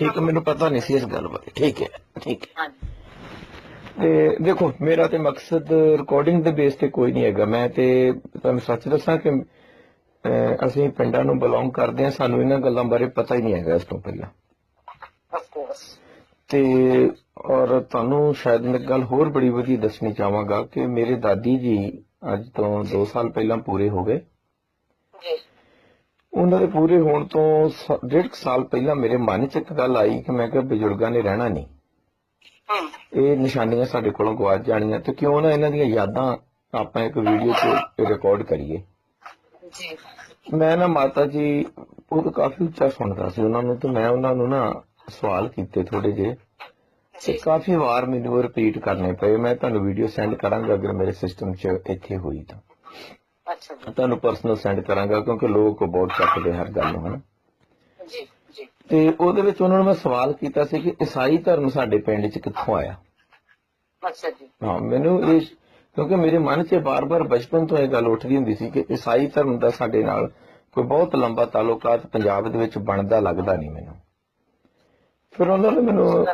ਠੀਕ ਹੈ ਮੈਨੂੰ ਪਤਾ ਨਹੀਂ ਸੀ ਇਸ ਗੱਲ ਬਾਰੇ। ਠੀਕ ਹੈ ਠੀਕ ਹੈ। ਤੇ ਦੇਖੋ ਮੇਰਾ ਤੇ ਮਕਸਦ ਰਿਕਾਰਡਿੰਗ ਦੇ ਬੇਸ ਤੇ ਕੋਈ ਨਹੀਂ ਹੈਗਾ। ਮੈਂ ਤੇ ਤੁਹਾਨੂੰ ਸੱਚ ਦੱਸਾਂ ਕਿ ਅਸੀਂ ਪਿੰਡਾਂ ਨੂੰ ਬਿਲੋਂਗ ਕਰਦੇ ਹਾਂ ਸਾਨੂੰ ਇਹਨਾਂ ਗੱਲਾਂ ਬਾਰੇ ਪਤਾ ਹੀ ਨਹੀਂ ਹੈਗਾ ਇਸ ਤੋਂ ਪਹਿਲਾਂ। ਤੇ ਔਰ ਤੁਹਾਨੂੰ ਸ਼ਾਇਦ ਮੈਂ ਗੱਲ ਹੋਰ ਬੜੀ ਵਧੀਆ ਦੱਸਣੀ ਚਾਹਾਂਗਾ ਕਿ ਮੇਰੇ ਦਾਦੀ ਜੀ ਅੱਜ ਤੋਂ 2 ਸਾਲ ਪਹਿਲਾਂ ਪੂਰੇ ਹੋ ਗਏ। ਜੀ। ਉਹਨਾਂ ਦੇ ਪੂਰੇ ਹੋਣ ਤੋਂ ਡੇਢ ਸਾਲ ਪਹਿਲਾਂ ਮੇਰੇ ਮਨ 'ਚ ਇੱਕ ਗੱਲ ਆਈ ਕਿ ਮੈਂ ਕਿਹਾ ਬਜ਼ੁਰਗਾਂ ਨੇ ਰਹਿਣਾ ਨਹੀਂ। ਇਹ ਨਿਸ਼ਾਨੀਆਂ ਸਾਡੇ ਕੋਲੋਂ ਗਵਾਚ ਜਾਣੀਆਂ ਤੇ ਕਿਉਂ ਨਾ ਇਹਨਾਂ ਦੀਆਂ ਯਾਦਾਂ ਆਪਾਂ ਇੱਕ ਵੀਡੀਓ 'ਚ ਰਿਕਾਰਡ ਕਰੀਏ। ਜੀ। ਮੈਂ ਨਾ ਮਾਤਾ ਜੀ ਉਹ ਤਾਂ ਕਾਫੀ ਉੱਚਾ ਸੁਣਦਾ ਸੀ ਉਹਨਾਂ ਨੂੰ ਤੇ ਮੈਂ ਉਹਨਾਂ ਨੂੰ ਨਾ ਸਵਾਲ ਕੀਤੇ ਥੋੜੇ ਜਿਹੇ ਤੇ ਕਾਫੀ ਵਾਰ ਮੈਨੂੰ ਰਿਪੀਟ ਕਰਨੇ ਪਏ। ਮੈਂ ਤੁਹਾਨੂੰ ਵੀਡੀਓ ਸੈਂਡ ਕਰਾਂਗਾ ਅਗਰ ਮੇਰੇ ਸਿਸਟਮ 'ਚ ਇੱਥੇ ਹੋਈ ਤਾਂ। ਅੱਛਾ ਜੀ। ਤੁਹਾਨੂੰ ਪਰਸਨਲ ਸੈਂਡ ਕਰਾਂਗਾ ਕਿਉਂਕਿ ਲੋਕ ਬਹੁਤ ਚੱਕਦੇ ਹਰ ਗੱਲ ਨੂੰ ਹਨਾ। ਜੀ ਜੀ। ਤੇ ਉਹਦੇ ਵਿੱਚ ਉਹਨਾਂ ਨੂੰ ਮੈਂ ਸਵਾਲ ਕੀਤਾ ਸੀ ਕਿ ਈਸਾਈ ਧਰਮ ਸਾਡੇ ਪਿੰਡ 'ਚ ਕਿੱਥੋਂ ਆਇਆ? ਅੱਛਾ ਜੀ। ਹਾਂ ਮੈਨੂੰ ਇਹ ਕਿਉਂਕਿ ਮੇਰੇ ਮਨ 'ਚ ਬਾਰ-ਬਾਰ ਬਚਪਨ ਤੋਂ ਇਹ ਗੱਲ ਉੱਠਦੀ ਹੁੰਦੀ ਸੀ ਕਿ ਈਸਾਈ ਧਰਮ ਦਾ ਸਾਡੇ ਨਾਲ ਕੋਈ ਬਹੁਤ ਲੰਬਾ ਤਾਲੁਕਾਤ ਪੰਜਾਬ ਦੇ ਵਿੱਚ ਬਣਦਾ ਲੱਗਦਾ ਨਹੀਂ ਮੈਨੂੰ। ਫਿਰ ਉਹਨਾਂ ਨੇ ਮੈਨੂੰ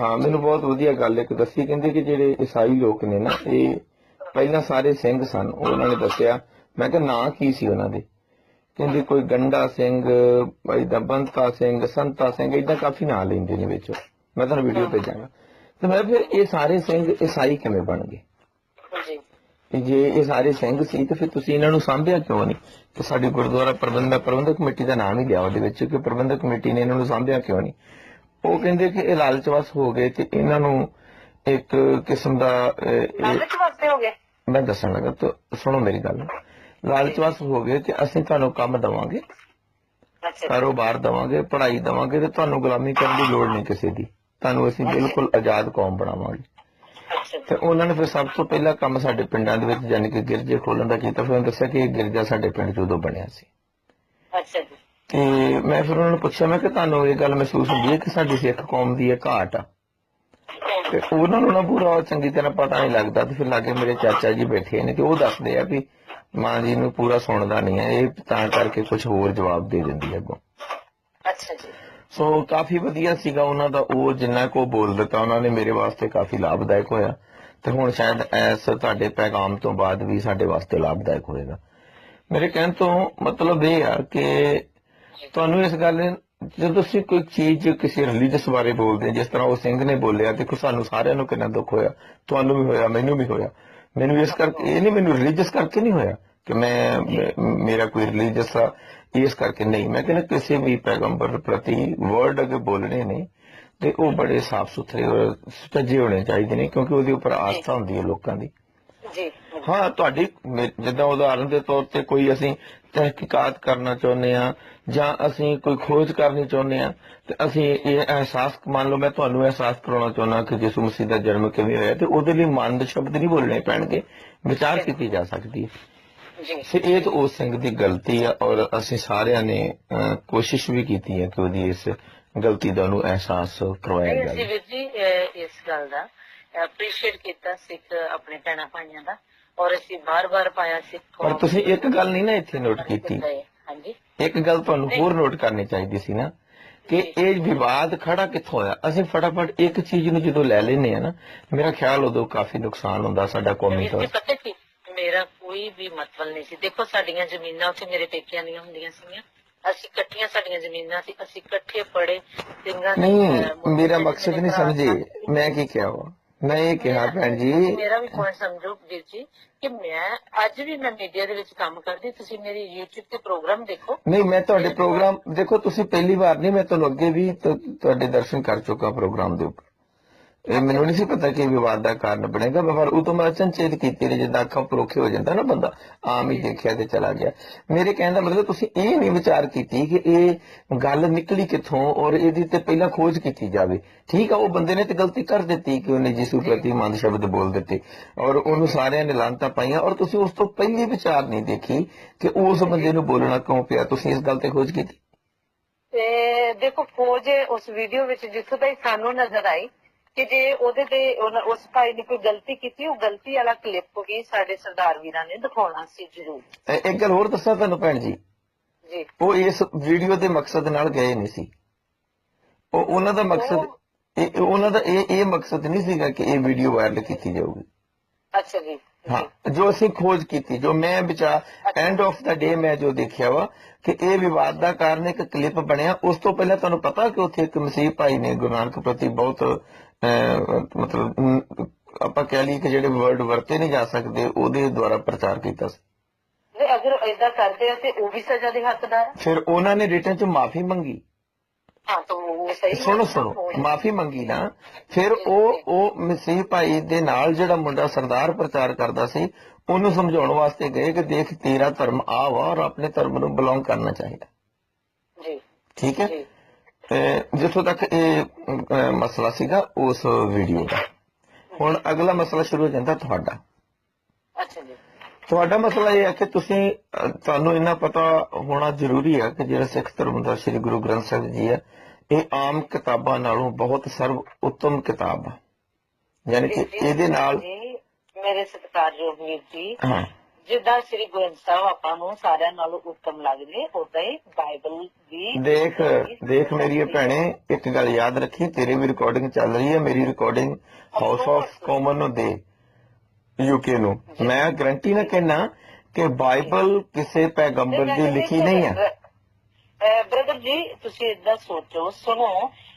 ਹਾਂ ਮੈਨੂੰ ਬਹੁਤ ਵਧੀਆ ਗੱਲ ਇੱਕ ਦੱਸੀ ਕਹਿੰਦੇ ਕਿ ਜਿਹੜੇ ਈਸਾਈ ਲੋਕ ਨੇ ਨਾ ਇਹ ਪਹਿਲਾਂ ਸਾਰੇ ਸਿੰਘ ਸਨ। ਉਹਨਾਂ ਨੇ ਦੱਸਿਆ ਮੈਂ ਕਿਹਾ ਨਾਂ ਕੀ ਸੀ ਉਹਨਾਂ ਦੇ? ਕਹਿੰਦੇ ਕੋਈ ਗੰਡਾ ਸਿੰਘ ਇਦਾਂ ਬੰਤਾ ਸਿੰਘ ਸੰਤਾ ਸਿੰਘ ਇਦਾਂ ਕਾਫੀ ਨਾਂ ਲੈਂਦੇ ਨੇ ਵਿੱਚ। ਮੈਂ ਤੁਹਾਨੂੰ ਵੀਡੀਓ ਭੇਜਾਂਗਾ ਤੇ ਮੈਂ ਫਿਰ ਇਹ ਸਾਰੇ ਸਿੰਘ ਈਸਾਈ ਕਿਵੇਂ ਬਣ ਗਏ? ਜੀ। ਤੇ ਜੇ ਇਹ ਸਾਰੇ ਸਿੰਘ ਸੀ ਤੇ ਫਿਰ ਤੁਸੀਂ ਇਹਨਾਂ ਨੂੰ ਸਾਂਭਿਆ ਕਿਉਂ ਨਹੀਂ? ਤੇ ਸਾਡੀ ਗੁਰਦੁਆਰਾ ਪ੍ਰਬੰਧਕ ਪ੍ਰਬੰਧਕ ਕਮੇਟੀ ਦਾ ਨਾਮ ਹੀ ਲਿਆ ਉਹਦੇ ਵਿੱਚ ਕਿ ਪ੍ਰਬੰਧਕ ਕਮੇਟੀ ਨੇ ਇਹਨਾਂ ਨੂੰ ਸਾਂਭਿਆ ਕਿਉਂ ਨਹੀਂ? ਉਹ ਕਹਿੰਦੇ ਕਿ ਇਹ ਲਾਲਚਵਸ ਹੋ ਗਏ ਤੇ ਇਹਨਾਂ ਨੂੰ ਇੱਕ ਕਿਸਮ ਦਾ ਲਾਲਚ ਵਾਸਤੇ ਹੋ ਗਏ ਮੈਂ ਦੱਸਣ ਲੱਗਾ ਤਾਂ ਸੁਣੋ ਮੇਰੀ ਗੱਲ। ਲਾਲਚਵਸ ਹੋ ਗਏ ਕਿ ਅਸੀਂ ਤੁਹਾਨੂੰ ਕੰਮ ਦਵਾਂਗੇ ਕਾਰੋਬਾਰ ਦਵਾਂਗੇ ਪੜ੍ਹਾਈ ਦਵਾਂਗੇ ਤੇ ਤੁਹਾਨੂੰ ਗੁਲਾਮੀ ਕਰਨ ਦੀ ਲੋੜ ਨਹੀਂ ਕਿਸੇ ਦੀ। ਤੁਹਾਨੂੰ ਅਸੀਂ ਬਿਲਕੁਲ ਆਜ਼ਾਦ ਕੌਮ ਬਣਾਵਾਂਗੇ। ਤੇ ਉਹਨਾਂ ਨੇ ਫਿਰ ਸਭ ਤੋਂ ਪਹਿਲਾ ਕੰਮ ਸਾਡੇ ਪਿੰਡਾਂ ਦੇ ਵਿੱਚ ਯਾਨੀ ਕਿ ਗਿਰਜੇ ਖੋਲਣ ਦਾ ਕੀਤਾ ਫਿਰ ਉਹਨਾਂ ਦੱਸਿਆ ਕਿ ਇਹ ਗਿਰਜਾ ਸਾਡੇ ਪਿੰਡ 'ਚ ਉਦੋਂ ਬਣਿਆ ਸੀ। ਅੱਛਾ ਜੀ। ਤੇ ਮੈਂ ਫਿਰ ਉਹਨਾਂ ਨੂੰ ਪੁੱਛਿਆ ਮੈਂ ਕਿ ਤੁਹਾਨੂੰ ਇਹ ਗੱਲ ਮਹਿਸੂਸ ਹੁੰਦੀ ਹੈ ਕਿ ਸਾਡੀ ਸਿੱਖ ਕੌਮ ਦੀ ਇਹ ਘਾਟ ਆ? ਤੇ ਉਹਨਾਂ ਨੂੰ ਨਾ ਪੂਰਾ ਚੰਗੀ ਤਰ੍ਹਾਂ ਪਤਾ ਨਹੀਂ ਲੱਗਦਾ ਤੇ ਫਿਰ ਲਾਗੇ ਮੇਰੇ ਚਾਚਾ ਜੀ ਬੈਠੇ ਨੇ ਤੇ ਉਹ ਦੱਸਦੇ ਆ ਵੀ ਮਾਂ ਜੀ ਨੂੰ ਪੂਰਾ ਸੁਣਦਾ ਨਹੀਂ ਹੈ ਇਹ ਤਾਂ ਕਰਕੇ ਕੁਝ ਹੋਰ ਜਵਾਬ ਦੇ ਦਿੰਦੀ ਹੈ ਅੱਗੋਂ। ਅੱਛਾ ਜੀ। ਸੋ ਕਾਫੀ ਵਧੀਆ ਸੀਗਾ ਉਹਨਾਂ ਦਾ ਉਹ ਜਿੰਨਾ ਕੋ ਬੋਲ ਦਿੱਤਾ ਉਹਨਾਂ ਨੇ ਮੇਰੇ ਵਾਸਤੇ ਕਾਫੀ ਲਾਭਦਾਇਕ ਹੋਇਆ। ਤੇ ਹੁਣ ਸ਼ਾਇਦ ਐਸ ਤੁਹਾਡੇ ਪੈਗਾਮ ਤੋਂ ਬਾਅਦ ਵੀ ਸਾਡੇ ਵਾਸਤੇ ਲਾਭਦਾਇਕ ਹੋਏਗਾ। ਮੇਰੇ ਕਹਿਣ ਤੋਂ ਮਤਲਬ ਇਹ ਆ ਕਿ ਤੁਹਾਨੂੰ ਇਸ ਗੱਲ ਨੇ ਜਦੋਂ ਤੁਸੀਂ ਕੋਈ ਚੀਜ਼ ਕਿਸੇ ਰਿਲੀਜੀਅਸ ਬਾਰੇ ਬੋਲਦੇ ਹੋ, ਜਿਸ ਤਰ੍ਹਾਂ ਉਹ ਸਿੰਘ ਨੇ ਬੋਲਿਆ ਦੇਖੋ ਸਾਨੂੰ ਸਾਰਿਆਂ ਨੂੰ ਕਿੰਨਾ ਦੁੱਖ ਹੋਇਆ ਤੁਹਾਨੂੰ ਵੀ ਹੋਇਆ ਮੈਨੂੰ ਵੀ ਹੋਇਆ। ਮੈਨੂੰ ਇਸ ਕਰਕੇ ਇਹ ਨਹੀਂ ਮੈਨੂੰ ਰਿਲੀਜੀਅਸ ਕਰਕੇ ਨਹੀਂ ਹੋਇਆ ਕਿ ਮੈਂ ਮੇਰਾ ਕੋਈ ਰਿਲੀਜੀਅਸ ਆ ਇਸ ਕਰਕੇ ਨਹੀਂ। ਮੈਂ ਕਹਿੰਦਾ ਕਿਸੇ ਵੀ ਪੈਗੰਬਰ ਪ੍ਰਤੀ ਵਰਡ ਅਗੇ ਬੋਲਣੇ ਨੇ ਤੇ ਉਹ ਬੜੇ ਸਾਫ਼ ਸੁਥਰੇ ਔਰ ਸੱਜੇ ਹੋਣੇ ਚਾਹੀਦੇ ਨੇ ਕਿਉਂਕਿ ਉਹਦੇ ਉੱਪਰ ਆਸਥਾ ਹੁੰਦੀ ਹੈ ਲੋਕਾਂ ਦੀ। ਜੀ। ਹਾਂ ਤੁਹਾਡੀ ਜਿੱਦਾਂ ਉਦਾਹਰਨ ਦੇ ਤੌਰ ਤੇ ਕੋਈ ਅਸੀਂ ਤਹਿਕੀਕਾਤ ਕਰਨਾ ਚਾਹੁੰਦੇ ਆ ਜਾਂ ਅਸੀਂ ਕੋਈ ਖੋਜ ਕਰਨੀ ਚਾਹੁੰਦੇ ਆ ਤੇ ਅਸੀਂ ਇਹ ਅਹਿਸਾਸ ਮੰਨ ਲਓ ਮੈਂ ਤੁਹਾਨੂੰ ਅਹਿਸਾਸ ਕਰਾਉਣਾ ਚਾਹੁੰਦਾ ਕਿ ਯਿਸੂ ਮਸੀਹ ਦਾ ਜਨਮ ਕਿਵੇਂ ਹੋਇਆ ਤੇ ਉਹਦੇ ਲਈ ਮਨ ਦੇ ਸ਼ਬਦ ਨਹੀਂ ਬੋਲਣੇ ਪੈਣਗੇ ਵਿਚਾਰ ਕੀਤੀ ਜਾ ਸਕਦੀ ਹੈ। ਜੀ। ਇਹ ਤਾਂ ਉਸ ਸਿੰਘ ਦੀ ਗਲਤੀ ਆ ਔਰ ਅਸੀਂ ਸਾਰਿਆਂ ਨੇ ਕੋਸ਼ਿਸ਼ ਵੀ ਕੀਤੀ ਹੈ ਕਿ ਉਹਦੀ ਇਸ ਗਲਤੀ ਦਾ ਉਹਨੂੰ ਅਹਿਸਾਸ ਕਰਵਾਇਆ ਜਾਵੇ। ਜੀ ਇਸ ਗੱਲ ਦਾ ਐਪਰੀਸ਼ੀਏਟ ਕੀਤਾ ਸਿੱਖ ਆਪਣੇ ਭੈਣਾਂ ਭਾਈਆਂ ਦਾ। ਔਰ ਅਸੀਂ ਬਾਰ-ਬਾਰ ਪਾਇਆ ਸਿੱਖ ਪਰ ਕੌਮ ਤੁਸੀਂ ਇੱਕ ਗੱਲ ਨਹੀਂ ਨਾ ਇੱਥੇ ਨੋਟ ਕੀਤੀ। ਹਾਂਜੀ। ਇੱਕ ਗੱਲ ਤੁਹਾਨੂੰ ਹੋਰ ਨੋਟ ਕਰਨੀ ਚਾਹੀਦੀ ਸੀ ਨਾ ਕਿ ਇਹ ਵਿਵਾਦ ਖੜਾ ਕਿੱਥੋਂ ਹੋਇਆ? ਅਸੀਂ ਫਟਾਫਟ ਇੱਕ ਚੀਜ਼ ਨੂੰ ਜਦੋਂ ਲੈ ਲੈਨੇ ਆ ਨਾ ਮੇਰਾ ਖਿਆਲ ਉਦੋਂ ਕਾਫੀ ਨੁਕਸਾਨ ਹੁੰਦਾ ਸਾਡਾ ਕੌਮੀ ਤੌਰ ਜੀ ਪਤਾ ਕੀ ਮੇਰਾ ਕੋਈ ਵੀ ਮਤਲਬ ਨਹੀਂ ਸੀ। ਦੇਖੋ ਸਾਡੀਆਂ ਜ਼ਮੀਨਾਂ ਉੱਥੇ ਮੇਰੇ ਪੇਕਿਆਂ ਦੀਆਂ ਹੁੰਦੀਆਂ ਸੀਗੀਆਂ। ਅਸੀਂ ਇਕੱਠੀਆਂ ਸਾਡੀਆਂ ਜ਼ਮੀਨਾਂ ਸੀ। ਅਸੀਂ ਇਕੱਠੇ ਪੜੇ ਸਿੰਘਾਂ ਨਹੀਂ ਮੇਰਾ ਮਕਸਦ ਨਹੀਂ ਸਮਝੇ। ਮੈਂ ਕੀ ਕਿਹਾ ਵਾ? ਮੈਂ ਇਹ ਕਿਹਾ ਭੈਣ ਜੀ। ਮੇਰਾ ਵੀ ਪੁਆਇੰਟ ਸਮਝੋ ਵੀਰ ਜੀ ਕਿ ਮੈਂ ਅੱਜ ਵੀ ਮੈਂ ਮੀਡੀਆ ਦੇ ਵਿੱਚ ਕੰਮ ਕਰਦੀ ਤੁਸੀਂ ਮੇਰੀ YouTube ਤੇ ਪ੍ਰੋਗਰਾਮ ਦੇਖੋ। ਨਹੀਂ ਮੈਂ ਤੁਹਾਡੇ ਪ੍ਰੋਗਰਾਮ ਦੇਖੋ ਤੁਸੀਂ ਪਹਿਲੀ ਵਾਰ ਨਹੀਂ ਮੈਂ ਤੁਹਾਨੂੰ ਅੱਗੇ ਵੀ ਤੁਹਾਡੇ ਦਰਸ਼ਨ ਕਰ ਚੁੱਕਾ ਪ੍ਰੋਗਰਾਮ ਦੇ ਉੱਪਰ। ਇਹ ਮੈਨੂੰ ਨਹੀਂ ਸੀ ਪਤਾ ਕਿ ਇਹ ਵਿਵਾਦ ਦਾ ਕਾਰਨ ਬਣੇਗਾ ਪਰ ਉਦੋਂ ਮੈਂ ਅਚਨਚੇਤ ਕੀਤੀ ਨੇ ਜਿੱਦਾਂ ਅੱਖਾਂ ਪਰੋਖੇ ਹੋ ਜਾਂਦਾ ਨਾ ਬੰਦਾ, ਆਮ ਹੀ ਦੇਖਿਆ ਤੇ ਚਲਾ ਗਿਆ। ਮੇਰੇ ਕਹਿਣ ਦਾ ਮਤਲਬ ਤੁਸੀਂ ਇਹ ਨਹੀਂ ਵਿਚਾਰ ਕੀਤੀ ਕਿ ਇਹ ਗੱਲ ਨਿਕਲੀ ਕਿੱਥੋਂ ਔਰ ਇਹਦੀ ਤੇ ਪਹਿਲਾਂ ਖੋਜ ਕੀਤੀ ਜਾਵੇ। ਠੀਕ ਆ, ਉਹ ਬੰਦੇ ਨੇ ਤੇ ਗਲਤੀ ਕਰ ਦਿੱਤੀ ਕਿ ਉਹਨੇ ਯਿਸੂ ਪ੍ਰਤੀ ਮੰਦ ਸ਼ਬਦ ਬੋਲ ਦਿੱਤੇ ਔਰ ਉਹਨੂੰ ਸਾਰਿਆਂ ਨੇ ਲਾਂਤਾ ਪਾਈਆਂ ਔਰ ਤੁਸੀਂ ਉਸ ਤੋਂ ਪਹਿਲੀ ਵਿਚਾਰ ਨਹੀਂ ਦੇਖੀ ਕਿ ਉਸ ਬੰਦੇ ਨੂੰ ਬੋਲਣਾ ਕਿਉਂ ਪਿਆ? ਤੁਸੀਂ ਇਸ ਗੱਲ ਤੇ ਖੋਜ ਕੀਤੀ? ਤੇ ਦੇਖੋ ਫੌਜ ਉਸ ਵੀਡੀਓ ਵਿੱਚ ਜਿੱਥੋਂ ਤਾਈਂ ਸਾਨੂੰ ਨਜ਼ਰ ਆਈ ਕਿ ਜੇ ਉਹਦੇ ਤੇ ਉਸ ਭਾਈ ਨੇ ਕੋਈ ਗਲਤੀ ਕੀਤੀ ਉਹ ਗਲਤੀ ਵਾਲਾ ਕਲਿੱਪ ਵੀ ਸਾਡੇ ਸਰਦਾਰ ਵੀਰਾਂ ਨੇ ਦਿਖਾਉਣਾ ਸੀ ਜ਼ਰੂਰ। ਇਹ- ਇੱਕ ਗੱਲ ਹੋਰ ਦੱਸਾਂ ਤੁਹਾਨੂੰ ਭੈਣ ਜੀ? ਜੀ। ਉਹ ਇਸ ਵੀਡੀਓ ਦੇ ਮਕਸਦ ਨਾਲ ਗਏ ਨਹੀਂ ਸੀ। ਉਹ ਉਹਨਾਂ ਦਾ ਮਕਸਦ ਇਹ ਉਹਨਾਂ ਦਾ ਇਹ ਇਹ ਮਕਸਦ ਨਹੀਂ ਸੀਗਾ ਕਿ ਇਹ ਵੀਡੀਓ ਵਾਇਰਲ ਕੀਤੀ ਜਾਊਗੀ। ਅੱਛਾ ਜੀ। ਹਾਂ ਜੋ ਅਸੀਂ ਖੋਜ ਕੀਤੀ ਜੋ ਮੈਂ ਵਿਚਾਰ ਐਂਡ ਆਫ ਦਾ ਡੇ ਮੈਂ ਜੋ ਦੇਖਿਆ ਵਾ ਕਿ ਇਹ ਵਿਵਾਦ ਦਾ ਕਾਰਨ ਇੱਕ ਕਲਿੱਪ ਬਣਿਆ। ਉਸ ਤੋਂ ਪਹਿਲਾਂ ਤੁਹਾਨੂੰ ਪਤਾ ਕਿ ਉੱਥੇ ਇੱਕ ਮਸੀਹ ਭਾਈ ਨੇ ਗੁਰੂ ਨਾਨਕ ਪ੍ਰਤੀ ਬਹੁਤ ਮਤਲਬ ਆਪਾਂ ਕਹਿ ਲਈਏ ਕਿ ਜਿਹੜੇ ਵਰਡ ਵਰਤੇ ਨਹੀਂ ਜਾ ਸਕਦੇ ਉਹਦੇ ਦੁਆਰਾ ਪ੍ਰਚਾਰ ਕੀਤਾ ਸੀ। ਨਹੀਂ ਅਗਰ ਏਦਾਂ ਕਰਦੇ ਆ ਤੇ ਉਹ ਵੀ ਸਜ਼ਾ ਦੇ ਹੱਕਦਾਰ ਆ। ਫਿਰ ਉਹਨਾਂ ਨੇ ਰਿਟਰਨ ਚ ਮਾਫੀ ਮੰਗੀ। ਹਾਂ ਤਾਂ ਉਹ ਸਹੀ ਹੈ। ਸੁਣੋ ਸੁਣੋ ਮਾਫੀ ਮੰਗੀ ਨਾ। ਫਿਰ ਉਹ ਉਹ ਮਸੀਹ ਭਾਈ ਦੇ ਨਾਲ ਜਿਹੜਾ ਮੁੰਡਾ ਸਰਦਾਰ ਪ੍ਰਚਾਰ ਕਰਦਾ ਸੀ ਉਹਨੂੰ ਸਮਝਾਉਣ ਵਾਸਤੇ ਗਏ ਕਿ ਦੇਖ ਤੇਰਾ ਧਰਮ ਆ ਵਾ ਔਰ ਆਪਣੇ ਧਰਮ ਨੂੰ ਬਿਲੋਂਗ ਕਰਨਾ ਚਾਹੀਦਾ। ਜੀ। ਠੀਕ ਹੈ? ਜਿੱਥੋਂ ਤੱਕ ਇਹ ਮਸਲਾ ਸੀਗਾ ਉਸ ਵੀਡੀਓ ਦਾ। ਹੁਣ ਅਗਲਾ ਮਸਲਾ ਸ਼ੁਰੂ ਹੋ ਜਾਂਦਾ ਤੁਹਾਡਾ। ਅੱਛਾ ਜੀ। ਤੁਹਾਡਾ ਮਸਲਾ ਇਹ ਹੈ ਕਿ ਤੁਸੀਂ ਤੁਹਾਨੂੰ ਇੰਨਾ ਪਤਾ ਹੋਣਾ ਜ਼ਰੂਰੀ ਹੈ ਕਿ ਜਿਹੜਾ ਸਿੱਖ ਧਰਮ ਦਾ ਸ੍ਰੀ ਗੁਰੂ ਗ੍ਰੰਥ ਸਾਹਿਬ ਜੀ ਹੈ ਇਹ ਆਮ ਕਿਤਾਬਾਂ ਨਾਲੋਂ ਬਹੁਤ ਸਰਵ ਉੱਤਮ ਕਿਤਾਬ ਹੈ। ਯਾਨੀ ਕਿ ਇਹਦੇ ਨਾਲ ਮੇਰੇ ਸਤਿਕਾਰਯੋਗ ਵੀਰ ਜੀ ਜਿੱਦਾਂ ਸ੍ਰੀ ਗੁਰੂ ਗ੍ਰੰਥ ਸਾਹਿਬ ਆਪਾਂ ਨੂੰ ਸਾਰਿਆਂ ਨਾਲੋਂ ਉੱਤਮ ਲੱਗਦੇ ਉਦਾਂ ਹੀ ਬਾਈਬਲ ਵੀ ਦੇਖ ਦੇਖ ਮੇਰੀ ਭੈਣੇ ਇੱਕ ਗੱਲ ਯਾਦ ਰੱਖੀ ਤੇਰੀ ਵੀ ਰਿਕਾਰਡਿੰਗ ਚੱਲ ਰਹੀ ਹੈ ਮੇਰੀ ਰਿਕਾਰਡਿੰਗ ਹਾਊਸ ਆਫ ਕਾਮਨ ਨੂੰ ਦੇ ਯੂਕੇ ਨੂੰ। ਮੈਂ ਗਰੰਟੀ ਨਾ ਕਹਿਣਾ ਕਿ ਬਾਈਬਲ ਕਿਸੇ ਪੈਗੰਬਰ ਦੀ ਲਿਖੀ ਨਹੀਂ ਹੈ। ਬ੍ਰਦਰ ਜੀ ਤੁਸੀਂ ਇਦਾਂ ਸੋਚੋ ਸੁਣੋ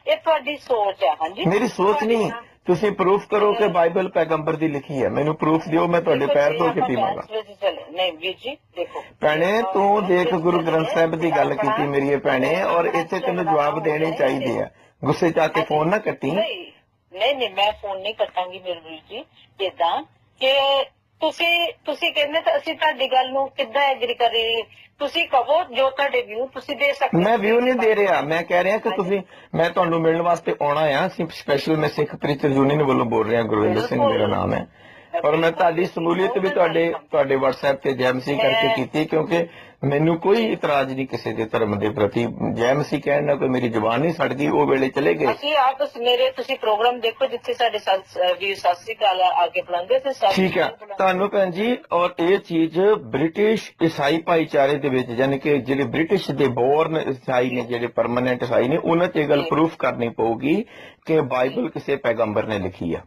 ਇਹ ਤੁਹਾਡੀ ਸੋਚ ਹੈ ਹਾਂਜੀ? ਮੇਰੀ ਸੋਚ ਨਹੀਂ ਤੁਸੀਂ ਪ੍ਰੂਫ ਕਰੋ ਕਿ ਬਾਈਬਲ ਪੈਗੰਬਰ ਦੀ ਲਿਖੀ ਹੈ। ਮੈਨੂੰ ਪ੍ਰੂਫ ਦਿਓ ਮੈਂ ਤੁਹਾਡੇ ਪੈਰ ਧੋ ਕੇ ਪੀਵਾਂਗਾ। ਨਹੀਂ ਵੀਰ ਜੀ ਦੇਖੋ। ਭੈਣੇ ਤੂੰ ਦੇਖ ਗੁਰੂ ਗ੍ਰੰਥ ਸਾਹਿਬ ਦੀ ਗੱਲ ਕੀਤੀ ਮੇਰੀ ਇਹ ਭੈਣੇ ਔਰ ਇੱਥੇ ਤੈਨੂੰ ਜਵਾਬ ਦੇਣੇ ਚਾਹੀਦੇ ਆ। ਗੁੱਸੇ ਚ ਆ ਕੇ ਫੋਨ ਨਾ ਕੱਟੀ। ਨਹੀਂ ਨਹੀਂ ਨਹੀਂ ਮੈਂ ਫੋਨ ਨਹੀਂ ਕੱਟਾਂਗੀ ਮੇਰੇ ਵੀਰ ਜੀ। ਇਦਾਂ ਕਿ ਤੁਸੀਂ ਤੁਸੀਂ ਕਹਿੰਦੇ ਤਾਂ ਅਸੀਂ ਤੁਹਾਡੀ ਗੱਲ ਨੂੰ ਕਿੱਦਾਂ ਐਗਰੀ ਕਰੀਏ ਤੁਸੀਂ ਕਹੋ ਜੋ ਤੁਹਾਡੇ ਵਿਊ ਤੁਸੀਂ ਦੇ ਸਕਦੇ ਮੈਂ ਵਿਊ ਨਹੀਂ ਦੇ ਰਿਹਾ। ਮੈਂ ਕਹਿ ਰਿਹਾ ਕਿ ਤੁਸੀਂ ਮੈਂ ਤੁਹਾਨੂੰ ਮਿਲਣ ਵਾਸਤੇ ਆਉਣਾ ਆ। ਸਪੈਸ਼ਲ ਮੈਂ ਸਿੱਖ ਪ੍ਰੀਚਰ ਯੂਨੀਅਨ ਵੱਲੋਂ ਬੋਲ ਰਿਹਾ ਗੁਰਵਿੰਦਰ ਸਿੰਘ ਮੇਰਾ ਨਾਮ ਹੈ। ਔਰ ਮੈਂ ਤੁਹਾਡੀ ਸਮੂਲੀਅਤ ਵੀ ਤੁਹਾਡੇ ਤੁਹਾਡੇ WhatsApp ਤੇ ਜੈਮਸੀ ਕਰਕੇ ਕੀਤੀ ਕਿਉਂਕਿ ਮੈਨੂੰ ਕੋਈ ਇਤਰਾਜ਼ ਨਹੀਂ ਕਿਸੇ ਦੇ ਧਰਮ ਦੇ ਪ੍ਰਤੀ। ਜੈਮਸੀ ਕਹਿਣ ਨਾਲ ਕੋਈ ਮੇਰੀ ਜ਼ੁਬਾਨ ਨਹੀਂ ਸੜ ਗਈ ਉਹ ਵੇਲੇ ਚਲੇ ਗਏ। ਅਸੀਂ ਆਪ ਉਸ ਮੇਰੇ ਤੁਸੀਂ ਪ੍ਰੋਗਰਾਮ ਦੇਖੋ ਜਿੱਥੇ ਸਾਡੇ ਵੀਰ ਸਤਿ ਸ੍ਰੀ ਅਕਾਲ ਆਗੇ ਬੁਲਾਉਂਦੇ ਤੇ ਠੀਕ ਹੈ। ਤੁਹਾਨੂੰ ਭੈਣ ਜੀ ਔਰ ਇਹ ਚੀਜ਼ ਬ੍ਰਿਟਿਸ਼ ਈਸਾਈ ਭਾਈਚਾਰੇ ਦੇ ਵਿੱਚ ਯਾਨੀ ਕਿ ਜਿਹੜੇ ਬ੍ਰਿਟਿਸ਼ ਦੇ ਬੋਰਨ ਈਸਾਈ ਨੇ ਜਿਹੜੇ ਪਰਮਨੈਂਟ ਈਸਾਈ ਨੇ ਉਹਨਾਂ ਤੇ ਗੱਲ ਪ੍ਰੂਫ ਕਰਨੀ ਪਊਗੀ ਕਿ ਬਾਈਬਲ ਕਿਸੇ ਪੈਗੰਬਰ ਨੇ ਲਿਖੀ ਆ।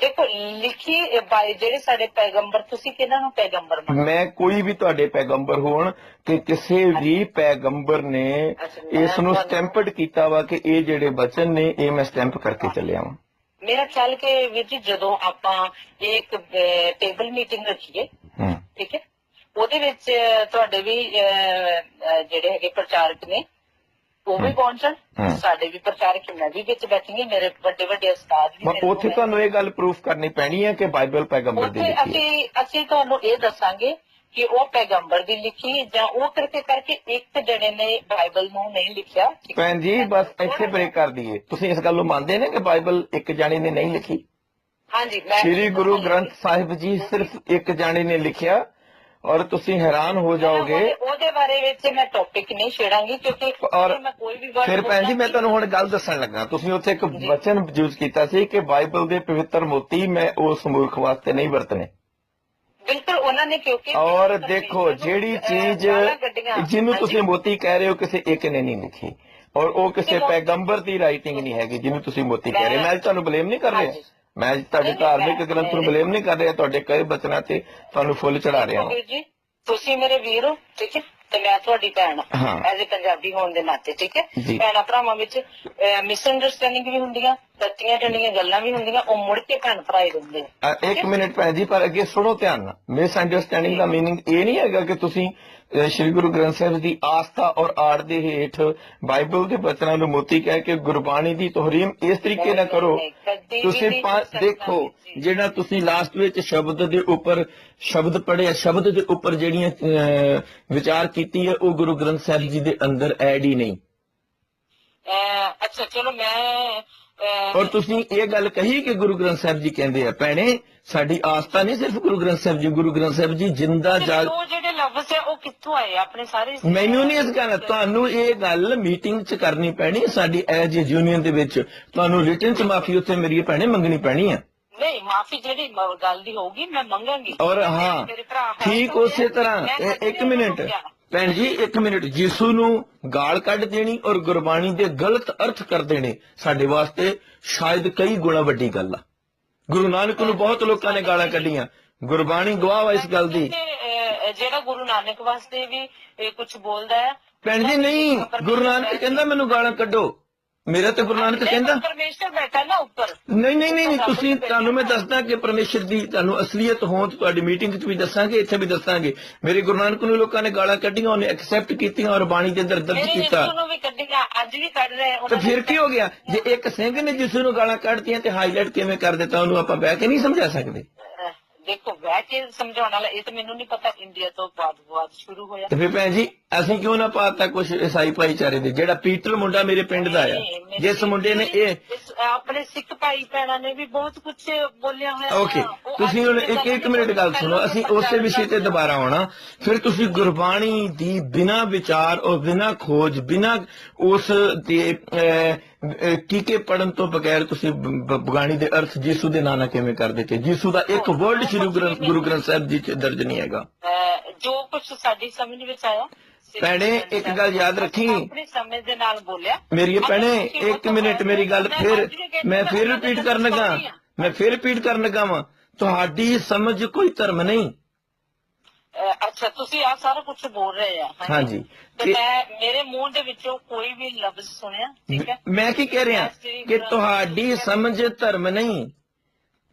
ਦੇਖੋ ਲਿਖੀ ਬਾਈ ਜਿਹੜੇ ਸਾਡੇ ਪੈਗੰਬਰ ਤੁਸੀਂ ਕਿਹਨਾਂ ਨੂੰ ਪੈਗੰਬਰ ਮੰਨਦੇ? ਮੈਂ ਕੋਈ ਵੀ ਤੁਹਾਡੇ ਪੈਗੰਬਰ ਹੋਣ ਕਿ ਕਿਸੇ ਵੀ ਪੈਗੰਬਰ ਨੇ ਇਸ ਨੂੰ ਸਟੈਂਪਡ ਕੀਤਾ ਵਾ ਕਿ ਇਹ ਜਿਹੜੇ ਬਚਨ ਨੇ ਇਹ ਮੈਂ ਸਟੈਂਪ ਕਰਕੇ ਚੱਲਿਆ ਵਾਂ। ਮੇਰਾ ਖਿਆਲ ਕਿ ਵੀਰ ਜੀ ਜਦੋਂ ਆਪਾਂ ਇੱਕ ਟੇਬਲ ਮੀਟਿੰਗ ਰੱਖੀਏ ਹੂੰ। ਠੀਕ ਹੈ? ਉਹਦੇ ਵਿੱਚ ਤੁਹਾਡੇ ਵੀ ਜਿਹੜੇ ਹੈਗੇ ਪ੍ਰਚਾਰਕ ਨੇ ਉਹ ਵੀ ਪਹੁੰਚਣ। ਸਾਡੇ ਵੀ ਪ੍ਰਚਾਰਕ ਮੈਂ ਵੀ ਵਿੱਚ ਬੈਠेंगे ਮੇਰੇ ਵੱਡੇ ਵੱਡੇ ਉਸਤਾਦ ਵੀ ਮੈਂ ਮੇਰੇ ਉੱਥੇ ਤੁਹਾਨੂੰ ਇਹ ਗੱਲ ਪ੍ਰੂਫ ਕਰਨੀ ਪੈਣੀ ਹੈ ਕਿ ਬਾਈਬਲ ਪੈਗੰਬਰ ਦੀ ਲਿਖੀ ਹੈ? ਅਸੀਂ ਅਸੀਂ ਤੁਹਾਨੂੰ ਇਹ ਦੱਸਾਂਗੇ ਕਿ ਉਹ ਪੈਗੰਬਰ ਦੀ ਲਿਖੀ ਜਾਂ ਉਹ ਕਰਕੇ ਕਰਕੇ ਇੱਕ ਜਣੇ ਨੇ ਬਾਈਬਲ ਨੂੰ ਨਹੀਂ ਲਿਖਿਆ? ਭੈਣ ਜੀ ਬਸ ਇੱਥੇ ਬ੍ਰੇਕ ਕਰ ਦਈਏ। ਤੁਸੀਂ ਇਸ ਗੱਲ ਨੂੰ ਮੰਨਦੇ ਨੇ ਕਿ ਬਾਈਬਲ ਇੱਕ ਜਾਣੇ ਨੇ ਨਹੀਂ ਲਿਖੀ? ਹਾਂਜੀ ਮੈਂ ਸ੍ਰੀ ਗੁਰੂ ਗ੍ਰੰਥ ਸਾਹਿਬ ਜੀ ਸਿਰਫ ਇੱਕ ਜਾਣੇ ਨੇ ਲਿਖਿਆ ਔਰ ਤੁਸੀਂ ਹੈਰਾਨ ਹੋ ਜਾਓਗੇ ਉਹਦੇ- ਬਾਰੇ ਵਿੱਚ ਮੈਂ ਟੌਪਿਕ ਨਹੀਂ ਛੇੜਾਂਗੀ ਕਿਉਂਕਿ ਔਰ ਮੈਂ ਕੋਈ ਵੀ word ਫਿਰ ਭੈਣ ਜੀ ਮੈਂ ਤੁਹਾਨੂੰ ਹੁਣ ਗੱਲ ਦੱਸਣ ਲੱਗਾ ਤੁਸੀਂ ਉੱਥੇ ਇੱਕ ਵਚਨ ਯੂਜ਼ ਕੀਤਾ ਸੀ ਕਿ ਬਾਈਬਲ ਦੇ ਪਵਿੱਤਰ ਮੋਤੀ ਮੈਂ ਉਸ ਮੂਰਖ ਵਾਸਤੇ ਨਹੀਂ ਵਰਤਨੇ ਬਿਲਕੁਲ ਉਹਨਾਂ ਨੇ ਕਿਉਂਕਿ ਔਰ ਦੇਖੋ ਜਿਹੜੀ ਚੀਜ਼ ਗਾਲਾਂ। ਜਿਹਨੂੰ। ਤੁਸੀਂ ਮੋਤੀ ਕਹਿ ਰਹੇ ਹੋ ਕਿਸੇ ਇੱਕ ਨੇ ਨਹੀਂ ਲਿਖੀ ਔਰ ਉਹ ਕਿਸੇ। ਪੈਗੰਬਰ ਦੀ ਰਾਈਟਿੰਗ ਨਹੀਂ ਹੈਗੀ ਜਿਹਨੂੰ ਤੁਸੀਂ ਮੋਤੀ ਕਹਿ ਰਹੇ ਮੈਂ ਤੁਹਾਨੂੰ ਬਲੇਮ ਨਹੀਂ ਕਰ ਰਿਹਾ। ਮੈਂ ਤੁਹਾਡੇ ਧਾਰਮਿਕ ਗ੍ਰੰਥ ਨੂੰ ਬਲੇਮ ਨਹੀਂ ਕਰ ਰਿਹਾ ਤੁਹਾਡੇ ਕਈ ਬਚਨਾਂ ਤੇ ਤੁਹਾਨੂੰ ਫੁੱਲ ਚੜਾ ਰਿਹਾ। ਹਾਂ ਤੁਸੀਂ ਮੇਰੇ ਵੀਰ ਹੋ ਠੀਕ ਹੈ? ਤੇ ਮੈਂ ਤੁਹਾਡੀ ਭੈਣ ਹਾਂ। ਐਜ਼ ਅ ਪੰਜਾਬੀ ਹੋਣ ਦੇ ਨਾਤੇ ਠੀਕ ਹੈ? ਭੈਣਾਂ ਭਰਾਵਾਂ ਵਿੱਚ ਮਿਸ ਅੰਡਰਸਟੈਂਡਿੰਗ ਵੀ ਹੁੰਦੀਆਂ ਸੱਚੀਆਂ ਟੰਡੀਆਂ ਗੱਲਾਂ ਵੀ ਹੁੰਦੀਆਂ ਉਹ ਮੁੜ ਕੇ ਭੈਣ ਭਰਾ ਦਿੰਦੇ ਇੱਕ ਮਿੰਟ ਭੈਣ ਜੀ ਪਰ ਅੱਗੇ ਸੁਣੋ ਧਿਆਨ ਨਾਲ। ਮਿਸ ਅੰਡਰਸਟੈਂਡਿੰਗ ਦਾ ਮੀਨਿੰਗ ਇਹ ਨਹੀਂ ਹੈਗਾ ਕਿ ਤੁਸੀਂ ਸ਼੍ਰੀ ਗੁਰੂ ਗ੍ਰੰਥ ਸਾਹਿਬ ਦੀ ਆਸਥਾ ਔਰ ਆੜ ਦੇ ਹੇਠ ਬਾਈਬਲ ਦੇ ਬਚਨਾਂ ਨੂੰ ਮੋਤੀ ਕਹਿ ਕੇ ਗੁਰਬਾਣੀ ਦੀ ਤੋਹਰੀਮ ਇਸ ਤਰੀਕੇ ਨਾਲ ਕਰੋ। ਤੁਸੀਂ ਦੇਖੋ। ਜਿਹੜਾ ਤੁਸੀਂ ਲਾਸਟ ਵਿੱਚ ਸ਼ਬਦ ਦੇ ਉੱਪਰ ਸ਼ਬਦ ਪੜਿਆ ਸ਼ਬਦ ਦੇ ਉੱਪਰ ਜਿਹੜੀਆਂ ਵਿਚਾਰ ਕੀਤੀ ਹੈ ਉਹ ਗੁਰੂ ਗ੍ਰੰਥ ਸਾਹਿਬ ਜੀ ਦੇ ਅੰਦਰ ਐਡ ਹੀ ਨਹੀਂ। ਅੱਛਾ ਚਲੋ ਮੈਂ ਔਰ ਤੁਸੀਂ ਇਹ ਗੱਲ ਕਹੀ ਕਿ ਗੁਰੂ ਗ੍ਰੰਥ ਸਾਹਿਬ ਜੀ ਕਹਿੰਦੇ ਆ ਭੈਣੇ ਸਾਡੀ ਆਸਥਾ ਨਹੀਂ ਸਿਰਫ ਗੁਰੂ ਗ੍ਰੰਥ ਸਾਹਿਬ ਜੀ ਗੁਰੂ ਗ੍ਰੰਥ ਸਾਹਿਬ ਜੀ ਜਿੰਦਾ ਜਾਗ ਉਹ ਜਿਹੜੇ ਲਫ਼ਜ਼ ਹੈ ਉਹ ਕਿੱਥੋਂ ਆਏ ਆਪਣੇ ਸਾਰੇ ਮੈਨੂੰ ਨਹੀਂ ਇਸ ਗੱਲ ਤੁਹਾਨੂੰ ਇਹ ਗੱਲ ਮੀਟਿੰਗ 'ਚ ਕਰਨੀ ਪੈਣੀ ਸਾਡੀ ਐਜ ਯੂਨੀਅਨ ਦੇ ਵਿੱਚ। ਤੁਹਾਨੂੰ ਰਿਟਨ 'ਚ ਮਾਫੀ ਉੱਥੇ ਮੇਰੀ ਭੈਣੇ ਮੰਗਣੀ ਪੈਣੀ ਹੈ ਨਹੀਂ ਮਾਫੀ ਜਿਹੜੀ ਗੱਲ ਦੀ ਹੋਊਗੀ ਮੈਂ ਮੰਗਾਂਗੀ। ਔਰ ਹਾਂ ਠੀਕ ਉਸੇ ਤਰ੍ਹਾਂ। ਇੱਕ ਮਿੰਟ। ਭੈਣ ਜੀ ਇੱਕ ਮਿੰਟ ਯਿਸੂ ਨੂੰ ਗਾਲ ਕੱਢ ਦੇਣੀ ਔਰ ਗੁਰਬਾਣੀ ਦੇ ਗਲਤ ਅਰਥ ਕਰ ਦੇਣੇ ਸਾਡੇ ਵਾਸਤੇ ਸ਼ਾਇਦ ਕਈ ਗੁਣਾ ਵੱਡੀ ਗੱਲ ਆ। ਗੁਰੂ ਨਾਨਕ ਨੂੰ ਬਹੁਤ ਲੋਕਾਂ ਨੇ ਗਾਲਾਂ ਕੱਢੀਆਂ। ਗੁਰਬਾਣੀ ਗਵਾਹ ਵਾ ਇਸ ਗੱਲ ਦੀ। ਜਿਹੜਾ ਗੁਰੂ ਨਾਨਕ ਵਾਸਤੇ ਵੀ ਕੁਝ ਬੋਲਦਾ ਹੈ। ਭੈਣ ਜੀ ਨਹੀਂ ਗੁਰੂ ਨਾਨਕ ਕਹਿੰਦਾ ਮੈਨੂੰ ਗਾਲਾਂ ਕੱਢੋ। ਮੇਰਾ ਤੇ ਗੁਰੂ ਨਾਨਕ ਕਹਿੰਦਾ ਪਰਮੇਸ਼ਰ ਬੈਠਾ ਨਾ ਉੱਪਰ। ਨਹੀਂ ਨਹੀਂ ਨਹੀਂ ਤੁਸੀਂ ਤੁਹਾਨੂੰ ਮੈਂ ਦੱਸਦਾ ਕਿ ਪਰਮੇਸ਼ਰ ਦੀ ਤੁਹਾਨੂੰ ਅਸਲੀਅਤ ਹੋਂ ਤੇ ਤੁਹਾਡੀ ਮੀਟਿੰਗ 'ਚ ਵੀ ਦੱਸਾਂਗੇ ਇੱਥੇ ਵੀ ਦੱਸਾਂਗੇ। ਮੇਰੇ ਗੁਰੂ ਨਾਨਕ ਨੂੰ ਲੋਕਾਂ ਨੇ ਗਾਲਾਂ ਕੱਢੀਆਂ ਉਹਨੇ ਐਕਸੈਪਟ ਕੀਤੀਆਂ ਔਰ ਬਾਣੀ ਦੇ ਅੰਦਰ ਦਰਜ ਕੀਤਾ। ਵੀ ਕੱਢੀਆਂ ਅੱਜ ਵੀ ਕੱਢ ਰਹੇ ਤੇ ਫਿਰ ਕੀ ਹੋ ਗਿਆ? ਜੇ ਇੱਕ ਸਿੰਘ ਨੇ ਜਿਸ ਨੂੰ ਗਾਲਾਂ ਕੱਢਤੀਆਂ ਤੇ ਹਾਈਲਾਈਟ ਕਿਵੇਂ ਕਰ ਦਿੱਤਾ ਉਹਨੂੰ ਆਪਾਂ ਬਹਿ ਕੇ ਨਹੀਂ ਸਮਝਾ ਸਕਦੇ? ਦੇਖੋ ਬਹਿ ਕੇ ਸਮਝਾਉਣ ਵਾਲਾ ਇਹ ਤਾਂ ਮੈਨੂੰ ਨਹੀਂ ਪਤਾ ਇੰਡੀਆ ਤੋਂ ਬਾਅਦ ਬਾਅਦ ਸ਼ੁਰੂ ਹੋਇਆ। ਤੇ ਫਿਰ ਭੈਣ ਜੀ ਅਸੀਂ ਕਿਉਂ ਨਾ ਪਾਤਾ ਕੁਝ ਈਸਾਈ ਭਾਈਚਾਰੇ ਦੇ? ਜਿਹੜਾ ਪੀਟਲ ਮੁੰਡਾ ਮੇਰੇ ਪਿੰਡ ਦਾ ਆ। ਜਿਸ ਮੁੰਡੇ ਨੇ ਇਹ ਆਪਣੇ ਸਿੱਖ ਭਾਈ ਭੈਣਾਂ ਨੇ ਵੀ ਬਹੁਤ ਕੁਝ ਬੋਲਿਆ ਹੋਇਆ ਓਕੇ ਤੁਸੀਂ ਹੁਣ ਇੱਕ ਇੱਕ ਮਿੰਟ ਗੱਲ ਸੁਣੋ। ਅਸੀਂ ਉਸੇ ਵਿਸ਼ੇ ਤੇ ਦੁਬਾਰਾ ਆਉਣਾ। ਫਿਰ ਤੁਸੀਂ ਗੁਰਬਾਣੀ ਦੀ ਬਿਨਾ ਵਿਚਾਰ ਔਰ ਬਿਨਾ ਖੋਜ ਬਿਨਾ ਉਸ ਦੇ ਟੀਕੇ ਪੜਨ ਤੋਂ ਬਗੈਰ ਤੁਸੀਂ ਬਗਾਣੀ ਦੇ ਅਰਥ ਯਿਸੂ ਦੇ ਨਾਂ ਨਾਲ ਕਿਵੇਂ ਕਰ ਦਿੱਤੇ ਯਿਸੂ ਦਾ ਇੱਕ ਵਰਡ ਸ਼੍ਰੀ ਗੁਰੂ ਗੁਰੂ ਗ੍ਰੰਥ ਸਾਹਿਬ ਜੀ ਚ ਦਰਜ ਨਹੀਂ ਹੈਗਾ। ਜੋ ਕੁਝ ਸਾਡੀ ਸਮਝ ਵਿੱਚ ਆਇਆ ਭੈਣੇ, ਇੱਕ ਗੱਲ ਯਾਦ ਰੱਖੀ। ਆਪਣੀ ਸਮਝ ਦੇ ਨਾਲ ਬੋਲਿਆ। ਮੇਰੀ ਭੈਣੇ ਅਸੀਂ ਕਿਉਂ ਇੱਕ ਮਿੰਟ ਮੇਰੀ ਗੱਲ ਫਿਰ ਮੈਂ ਫਿਰ ਰਿਪੀਟ ਕਰਨ ਲੱਗਾ। ਮੈਂ ਫਿਰ ਰਿਪੀਟ ਕਰਨ ਲੱਗਾ ਵਾਂ। ਤੁਹਾਡੀ ਸਮਝ ਕੋਈ ਧਰਮ ਨਹੀਂ। ਅੱਛਾ ਤੁਸੀਂ ਆ ਸਾਰਾ ਕੁਝ ਬੋਲ ਰਹੇ ਆ ਹਾਂਜੀ। ਤੇ ਮੈਂ ਮੇਰੇ ਮੂੰਹ ਦੇ ਵਿੱਚੋਂ ਕੋਈ ਵੀ ਲਫ਼ਜ਼ ਸੁਣਿਆ ਠੀਕ ਹੈ? ਮੈਂ ਕੀ ਕਹਿ ਰਿਹਾ ਕਿ ਤੁਹਾਡੀ ਸਮਝ ਧਰਮ ਨਹੀਂ।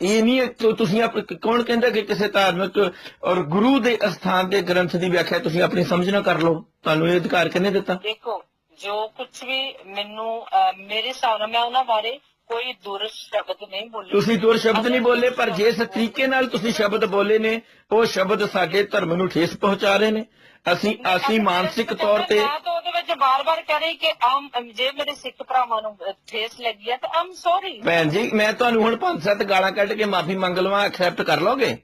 ਇਹ ਨਹੀਂ ਤੁਸੀਂ ਆਪ ਕੌਣ ਕਹਿੰਦਾ ਕਿ ਕਿਸੇ ਧਾਰਮਿਕ ਔਰ ਗੁਰੂ ਦੇ ਅਸਥਾਨ ਦੇ ਗ੍ਰੰਥ ਦੀ ਵਿਆਖਿਆ ਤੁਸੀਂ ਆਪਣੀ ਸਮਝ ਨਾਲ ਕਰ ਲਓ। ਤੁਹਾਨੂੰ ਇਹ ਅਧਿਕਾਰ ਕਿਹਨੇ ਦਿੱਤਾ? ਦੇਖੋ ਜੋ ਕੁਝ ਵੀ ਮੈਨੂੰ ਮੇਰੇ ਹਿਸਾਬ ਨਾਲ ਮੈਂ ਉਹਨਾਂ ਬਾਰੇ ਕੋਈ ਦੁਰ ਸ਼ਬਦ ਨਹੀਂ ਬੋਲੀ। ਤੁਸੀਂ ਦੁਰ ਸ਼ਬਦ ਨਹੀਂ ਬੋਲੇ ਪਰ ਜਿਸ ਤਰੀਕੇ ਨਾਲ ਤੁਸੀਂ ਸ਼ਬਦ ਬੋਲੇ ਨੇ ਉਹ ਸ਼ਬਦ ਸਾਡੇ ਧਰਮ ਨੂੰ ਠੇਸ ਪਹੁੰਚਾ ਰਹੇ ਨੇ। ਅਸੀਂ ਅਸੀਂ ਮਾਨਸਿਕ ਤੌਰ ਤੇ ਮੈਂ ਤਾਂ ਉਹਦੇ ਵਿੱਚ ਬਾਰ-ਬਾਰ ਕਹਿ ਰਹੀ ਕਿ ਆਮ ਜੇ ਮੇਰੇ ਸਿੱਖ ਭਰਾਵਾਂ ਨੂੰ ਠੇਸ ਲੱਗੀ ਹੈ ਤਾਂ ਆਮ ਸੌਰੀ ਭੈਣ ਜੀ ਮੈਂ ਤੁਹਾਨੂੰ ਹੁਣ ਪੰਜ ਸੱਤ ਗਾਲਾਂ ਕੱਢ ਕੇ ਮਾਫੀ ਮੰਗ ਲਵਾਂ ਐਕਸੈਪਟ ਕਰ ਲੋਗੇ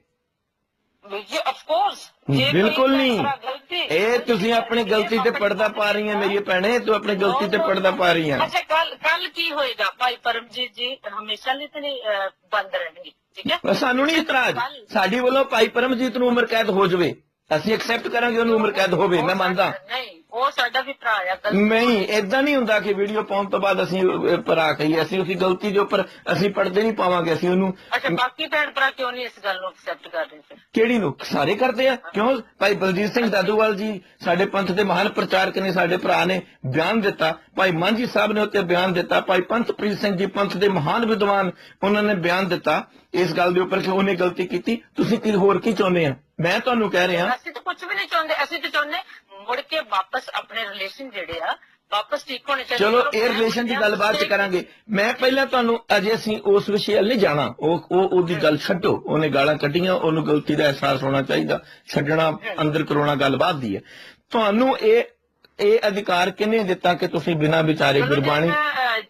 ਜੀ ਆਫ ਕੋਰਸ ਬਿਲਕੁਲ ਨਹੀਂ। ਇਹ ਤੁਸੀਂ ਆਪਣੀ ਗਲਤੀ ਤੇ ਪਰਦਾ ਪਾ ਰਹੀਆਂ ਮੇਰੀ ਭੈਣੇ ਤੂੰ ਆਪਣੀ ਗਲਤੀ ਤੇ ਪਰਦਾ ਪਾ ਰਹੀਆਂ। ਅੱਛਾ ਕੱਲ ਕੱਲ ਕੀ ਹੋਏਗਾ? ਭਾਈ ਪਰਮਜੀਤ ਜੀ ਹਮੇਸ਼ਾ ਲਈ ਤਾਂ ਬੰਦ ਰਹਿਣਗੇ ਠੀਕ ਹੈ? ਸਾਨੂੰ ਨਹੀਂ ਇਤਰਾਜ਼। ਸਾਡੀ ਵੱਲੋਂ ਭਾਈ ਪਰਮਜੀਤ ਨੂੰ ਉਮਰ ਕੈਦ ਹੋ ਜਾਵੇ। ਅਸੀਂ ਐਕਸੈਪਟ ਕਰਾਂਗੇ ਉਹਨੂੰ ਉਮਰ ਕੈਦ ਹੋਵੇ ਮੈਂ ਮੰਨਦਾ। ਨਹੀਂ ਉਹ ਸਾਡਾ ਵੀ ਭਰਾ ਆ ਗਲਤ ਨਹੀਂ ਇਦਾਂ ਨਹੀਂ ਹੁੰਦਾ ਕਿ ਵੀਡੀਓ ਪਾਉਣ ਤੋਂ ਬਾਅਦ ਅਸੀਂ ਅਹ, ਭਰਾ ਕਹੀਏ ਅਸੀਂ ਉਸੇ ਗਲਤੀ ਦੇ ਉੱਪਰ ਅਸੀਂ ਪੜਦੇ ਨਹੀਂ ਪਾਵਾਂਗੇ ਅਸੀਂ ਉਹਨੂੰ ਅੱਛਾ ਬਾਕੀ ਭੈਣ ਭਰਾ ਕਿਉਂ ਨਹੀਂ ਇਸ ਗੱਲ ਨੂੰ ਐਕਸੈਪਟ ਕਰ ਰਹੇ ਫਿਰ? ਕਿਹੜੀ ਨੂੰ? ਸਾਰੇ ਕਰਦੇ ਆ? ਕਿਉਂ? ਭਾਈ ਬਲਜੀਤ ਸਿੰਘ ਦਾਦੂਵਾਲ ਜੀ ਸਾਡੇ ਪੰਥ ਦੇ ਮਹਾਨ ਪ੍ਰਚਾਰਕ ਨੇ ਸਾਡੇ ਭਰਾ ਨੇ ਬਿਆਨ ਦਿੱਤਾ। ਭਾਈ ਮਾਂਜੀ ਸਾਹਿਬ ਨੇ ਉੱਤੇ ਬਿਆਨ ਦਿੱਤਾ। ਭਾਈ ਪੰਥਪ੍ਰੀਤ ਸਿੰਘ ਜੀ ਪੰਥ ਦੇ ਮਹਾਨ ਵਿਦਵਾਨ ਉਹਨਾਂ ਨੇ ਬਿਆਨ ਦਿੱਤਾ। ਇਸ ਗੱਲ ਦੇ ਉੱਪਰ ਕਿ ਉਹਨੇ ਗਲਤੀ ਕੀਤੀ? ਤੁਸੀਂ ਕੀ ਹੋਰ ਕੀ ਚਾਹੁੰਦੇ ਆ? ਮੈਂ ਤੁਹਾਨੂੰ ਕਹਿ ਰਿਹਾ। ਅਸੀਂ ਤਾਂ ਕੁਝ ਵੀ ਨਹੀਂ ਚਾਹੁੰਦੇ ਅਸੀਂ ਤਾਂ ਚਾਹੁੰਦੇ ਮੁੜ ਕੇ ਵਾਪਸ ਆਪਣੇ ਰਿਲੇਸ਼ਨ ਜਿਹੜੇ ਆ ਵਾਪਸ ਠੀਕ ਹੋਣੇ ਚਾਹੀਦੇ ਚਲੋ ਇਹ ਰਿਲੇਸ਼ਨ ਦੀ ਗੱਲ ਬਾਅਦ ਚ ਕਰਾਂਗੇ। ਮੈਂ ਪਹਿਲਾਂ ਤੁਹਾਨੂੰ ਅਜੇ ਅਸੀਂ ਉਸ ਵਿਸ਼ੇ ਵੱਲ ਨਹੀਂ ਜਾਣਾ। ਉਹ ਉਹ ਉਹਦੀ ਗੱਲ ਛੱਡੋ। ਉਹਨੇ ਗਾਲਾਂ ਕੱਢੀਆਂ ਉਹਨੂੰ ਗਲਤੀ ਦਾ ਅਹਿਸਾਸ ਹੋਣਾ ਚਾਹੀਦਾ। ਛੱਡਣਾ ਅੰਦਰ ਕਰੋਣਾ ਗੱਲ ਬਾਅਦ ਦੀ ਹੈ। ਤੁਹਾਨੂੰ ਇਹ ਇਹ ਅਧਿਕਾਰ ਕਿਹਨੇ ਦਿੱਤਾ ਕਿ ਤੁਸੀਂ ਬਿਨਾਂ ਵਿਚਾਰੇ ਗੁਰਬਾਣੀ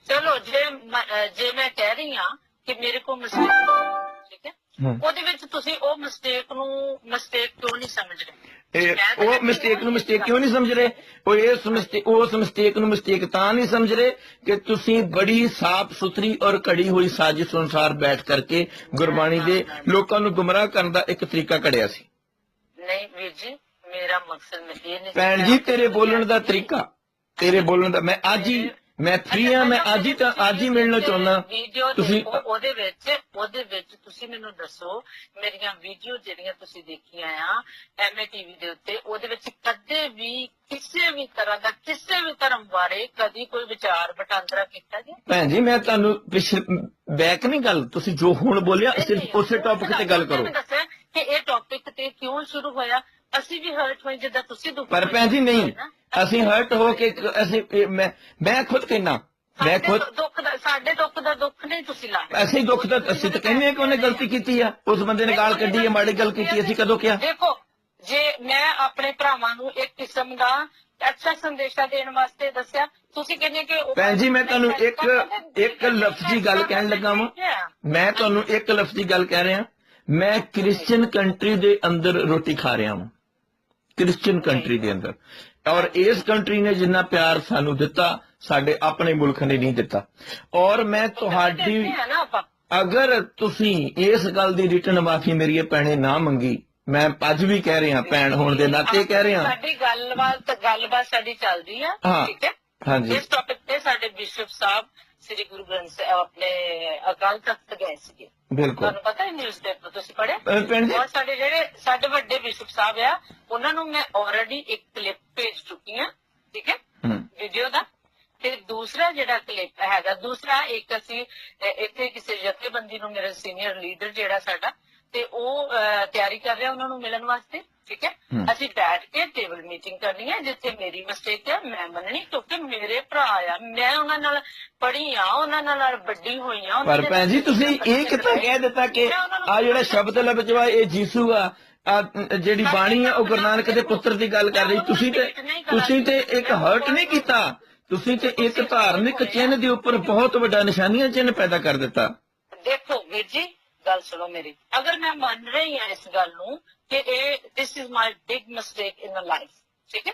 ਚਲੋ ਜੇ ਜੇ ਮੈਂ ਕਹਿ ਰਹੀ ਹਾਂ ਕਿ ਮੇਰੇ ਕੋਲ ਮਿਸਟੇਕ ਠੀਕ ਹੈ। ਉਹਦੇ ਵਿੱਚ ਤੁਸੀਂ ਉਹ ਮਿਸਟੇਕ ਨੂੰ ਮਿਸਟੇਕ ਕਿਉਂ ਨਹੀਂ ਸਮਝ ਰਹੇ? ਉਹ ਮਿਸਟੇਕ ਨੂੰ ਮਿਸਟੇਕ ਕਿਉਂ ਨਹੀਂ ਸਮਝ ਰਹੇ? ਉਹ ਇਸ ਮਿਸਟੇਕ ਉਸ ਮਿਸਟੇਕ ਨੂੰ ਮਿਸਟੇਕ ਤਾਂ ਨਹੀਂ ਸਮਝ ਰਹੇ ਕਿ ਤੁਸੀਂ ਬੜੀ ਸਾਫ਼ ਸੁਥਰੀ ਔਰ ਘੜੀ ਹੋਈ ਸਾਜ਼ਿਸ਼ ਅਨੁਸਾਰ ਬੈਠ ਕਰਕੇ ਗੁਰਬਾਣੀ ਦੇ ਲੋਕਾਂ ਨੂੰ ਗੁੰਮਰਾਹ ਕਰਨ ਦਾ ਇੱਕ ਤਰੀਕਾ ਘੜਿਆ ਸੀ। ਨਹੀਂ ਵੀਰ ਜੀ ਮੇਰਾ ਮਕਸਦ ਇਹ ਨਹੀਂ ਭੈਣ ਜੀ ਤੇਰੇ ਬੋਲਣ ਦਾ ਤਰੀਕਾ ਤੇਰੇ ਬੋਲਣ ਦਾ ਮੈਂ ਅੱਜ ਹੀ ਮੈਂ ਫ੍ਰੀ ਆ ਮੈਂ ਅੱਜ ਹੀ ਤਾਂ ਅੱਜ ਹੀ ਮਿਲਣਾ ਚਾਹੁੰਦਾ। ਤੁਸੀਂ ਉਹਦੇ ਵਿੱਚ ਉਹਦੇ ਵਿੱਚ ਤੁਸੀਂ ਮੈਨੂੰ ਦੱਸੋ ਮੇਰੀਆਂ ਵੀਡੀਓ ਜਿਹੜੀਆਂ ਤੁਸੀਂ ਦੇਖੀਆਂ ਆ ਐਮਏ ਟੀਵੀ ਦੇ ਉੱਤੇ ਉਹਦੇ ਵਿੱਚ ਕਦੇ ਵੀ ਕਿਸੇ ਵੀ ਤਰ੍ਹਾਂ ਦਾ ਕਿਸੇ ਵੀ ਧਰਮ ਬਾਰੇ ਕਦੀ ਕੋਈ ਵਿਚਾਰ ਵਟਾਂਦਰਾ ਕੀਤਾ ਜੀ ਭੈਣ ਜੀ ਮੈਂ ਤੁਹਾਨੂੰ ਪਿਛ ਬੈਕ ਨਹੀਂ ਗੱਲ ਤੁਸੀਂ ਜੋ ਹੁਣ ਬੋਲਿਆ ਸਿਰਫ ਉਸੇ ਟੌਪਿਕ ਤੇ ਗੱਲ ਕਰੋ। ਕਿ ਇਹ ਟੌਪਿਕ ਤੇ ਕਿਉਂ ਸ਼ੁਰੂ ਹੋਇਆ? ਅਸੀਂ ਵੀ ਹਰਟ ਹੋਏ ਜਿੱਦਾਂ ਤੁਸੀਂ ਦੁੱਖ ਪਰ ਭੈਣ ਜੀ ਨਹੀਂ। ਅਸੀਂ ਹਰਟ ਹੋ ਕੇ ਅਸੀਂ ਮੈਂ ਮੈਂ ਖੁਦ ਕਹਿਣਾ ਮੈਂ ਖੁਦ ਦੁੱਖ ਦਾ ਸਾਡੇ ਦੁੱਖ ਦਾ ਦੁੱਖ ਨਹੀਂ ਤੁਸੀਂ ਲਾਣਾ ਅਸੀਂ ਦੁੱਖ ਤਾਂ ਅਸੀਂ ਤਾਂ ਕਹਿੰਦੇ ਆ ਕਿ ਉਹਨੇ ਗਲਤੀ ਕੀਤੀ ਆ ਉਸ ਬੰਦੇ ਨੇ ਗਾਲ ਕੱਢੀ ਹੈ ਮਾੜੀ ਗੱਲ ਕੀਤੀ ਅਸੀਂ ਕਦੋਂ ਕਿਹਾ? ਦੇਖੋ ਜੇ ਮੈਂ ਆਪਣੇ ਭਰਾਵਾਂ ਨੂੰ ਇੱਕ ਕਿਸਮ ਦਾ ਅੱਛਾ ਸੰਦੇਸ਼ਾ ਦੇਣ ਵਾਸਤੇ ਦੱਸਿਆ ਤੁਸੀਂ ਕਹਿੰਦੇ ਕਿ ਭੈਣ ਜੀ ਮੈਂ ਤੁਹਾਨੂੰ ਇੱਕ ਇੱਕ ਲਫ਼ਜ਼ੀ ਗੱਲ ਕਹਿਣ ਲੱਗਾ ਵਾਂ। ਮੈਂ ਤੁਹਾਨੂੰ ਇੱਕ ਲਫ਼ਜ਼ੀ ਗੱਲ ਕਹਿ ਰਿਹਾ ਮੈਂ ਕ੍ਰਿਸਚੀਅਨ ਕੰਟਰੀ ਦੇ ਅੰਦਰ ਰੋਟੀ ਖਾ ਰਿਹਾ ਹਾਂ ਕ੍ਰਿਸਚੀਅਨ ਕੰਟਰੀ ਦੇ ਅੰਦਰ। ਔਰ ਇਸ ਕੰਟਰੀ ਨੇ ਜਿੰਨਾ ਪਿਆਰ ਸਾਨੂੰ ਦਿੱਤਾ ਸਾਡੇ ਆਪਣੇ ਮੁਲਕ ਨੇ ਨਹੀਂ ਦਿੱਤਾ। ਔਰ ਮੈਂ ਤੁਹਾਡੀ ਅਗਰ ਤੁਸੀਂ ਇਸ ਗੱਲ ਦੀ ਰਿਟਰਨ ਮਾਫੀ ਮੇਰੀ ਭੈਣੇ ਨਾ ਮੰਗੀ ਮੈਂ ਅੱਜ ਵੀ ਕਹਿ ਰਿਹਾ ਭੈਣ ਹੋਣ ਦੇ ਨਾਤੇ ਕਹਿ ਰਿਹਾ। ਸਾਡੀ ਗੱਲਬਾਤ ਗੱਲਬਾਤ ਸਾਡੀ ਚੱਲਦੀ ਆ। ਠੀਕ ਹੈ? ਹਾਂਜੀ। ਇਸ ਟੌਪਿਕ ਤੇ ਸਾਡੇ ਬਿਸ਼ਪ ਸਾਹਿਬ ਸ੍ਰੀ ਗੁਰੂ ਗ੍ਰੰਥ ਸਾਹਿਬ ਆਪਣੇ ਅਕਾਲ ਤਖਤ ਗਏ ਸੀਗੇ। ਬਿਲਕੁਲ। ਤੁਹਾਨੂੰ ਪਤਾ ਹੈ ਨਿਊਜ਼ਪੇਪਰ ਤੁਸੀਂ ਪੜ੍ਹਿਆ? ਜੀ ਔਰ ਸਾਡੇ ਜਿਹੜੇ ਸਾਡੇ ਵੱਡੇ ਬਿਸ਼ਪ ਸਾਹਿਬ ਆ ਉਹਨਾਂ ਨੂੰ ਮੈਂ ਆਲਰੇਡੀ ਇੱਕ ਕਲਿੱਪ ਭੇਜ ਚੁੱਕੀ ਆ ਠੀਕ ਹੈ? ਵੀਡੀਓ ਦਾ। ਤੇ ਦੂਸਰਾ ਜਿਹੜਾ ਕਲਿੱਪ ਹੈਗਾ ਦੂਸਰਾ ਇੱਕ ਅਸੀਂ ਇੱਥੇ ਕਿਸੇ ਜਥੇਬੰਦੀ ਨੂੰ ਮੇਰੇ ਸੀਨੀਅਰ ਲੀਡਰ ਜਿਹੜਾ ਸਾਡਾ ਤੇ ਉਹ ਤਿਆਰੀ ਕਰ ਰਿਹਾ ਉਹਨਾਂ ਨੂੰ ਮਿਲਣ ਵਾਸਤੇ ਠੀਕ ਹੈ। ਅਸੀਂ ਬੈਠ ਕੇ ਟੇਬਲ ਮੀਟਿੰਗ ਕਰਨੀ ਹੈ ਜਿੱਥੇ ਮੇਰੀ ਮਿਸਟੇਕ ਹੈ ਮੈਂ ਮੰਨਣੀ ਕਿਉਂਕਿ ਮੇਰੇ ਭਰਾ ਆ। ਮੈਂ ਉਹਨਾਂ ਨਾਲ ਪੜ੍ਹੀ ਆ ਉਹਨਾਂ ਨਾਲ ਵੱਡੀ ਹੋਈ ਆ ਪਰ ਭੈਣ ਜੀ ਤੁਸੀਂ ਇਹ ਕਿੱਦਾਂ ਕਹਿ ਦਿੱਤਾ ਕਿ ਆ ਜਿਹੜਾ ਸ਼ਬਦ ਲਬਜਵਾ ਇਹ ਜੀਸੂ ਆ ਆ ਜਿਹੜੀ ਬਾਣੀ ਆ ਉਹ ਗੁਰੂ ਨਾਨਕ ਦੇ ਪੁੱਤਰ ਦੀ ਗੱਲ ਕਰ ਰਹੀ। ਤੁਸੀਂ ਤੇ ਤੁਸੀਂ ਤੇ ਇੱਕ ਹਰਟ ਨਹੀਂ ਕੀਤਾ। ਤੁਸੀਂ ਤੇ ਇੱਕ ਧਾਰਮਿਕ ਚਿੰਨ੍ਹ ਦੇ ਉੱਪਰ ਬਹੁਤ ਵੱਡਾ ਨਿਸ਼ਾਨੀਆਂ ਚਿੰਨ੍ਹ ਪੈਦਾ ਕਰ ਦਿੱਤਾ। ਦੇਖੋ ਵੀਰ ਜੀ ਗੱਲ ਸੁਣੋ ਮੇਰੀ। ਅਗਰ ਮੈਂ ਮੰਨ ਰਹੀ ਹਾਂ ਇਸ ਗੱਲ ਨੂੰ ਕਿ ਇਹ this is my big mistake in life ਠੀਕ ਹੈ?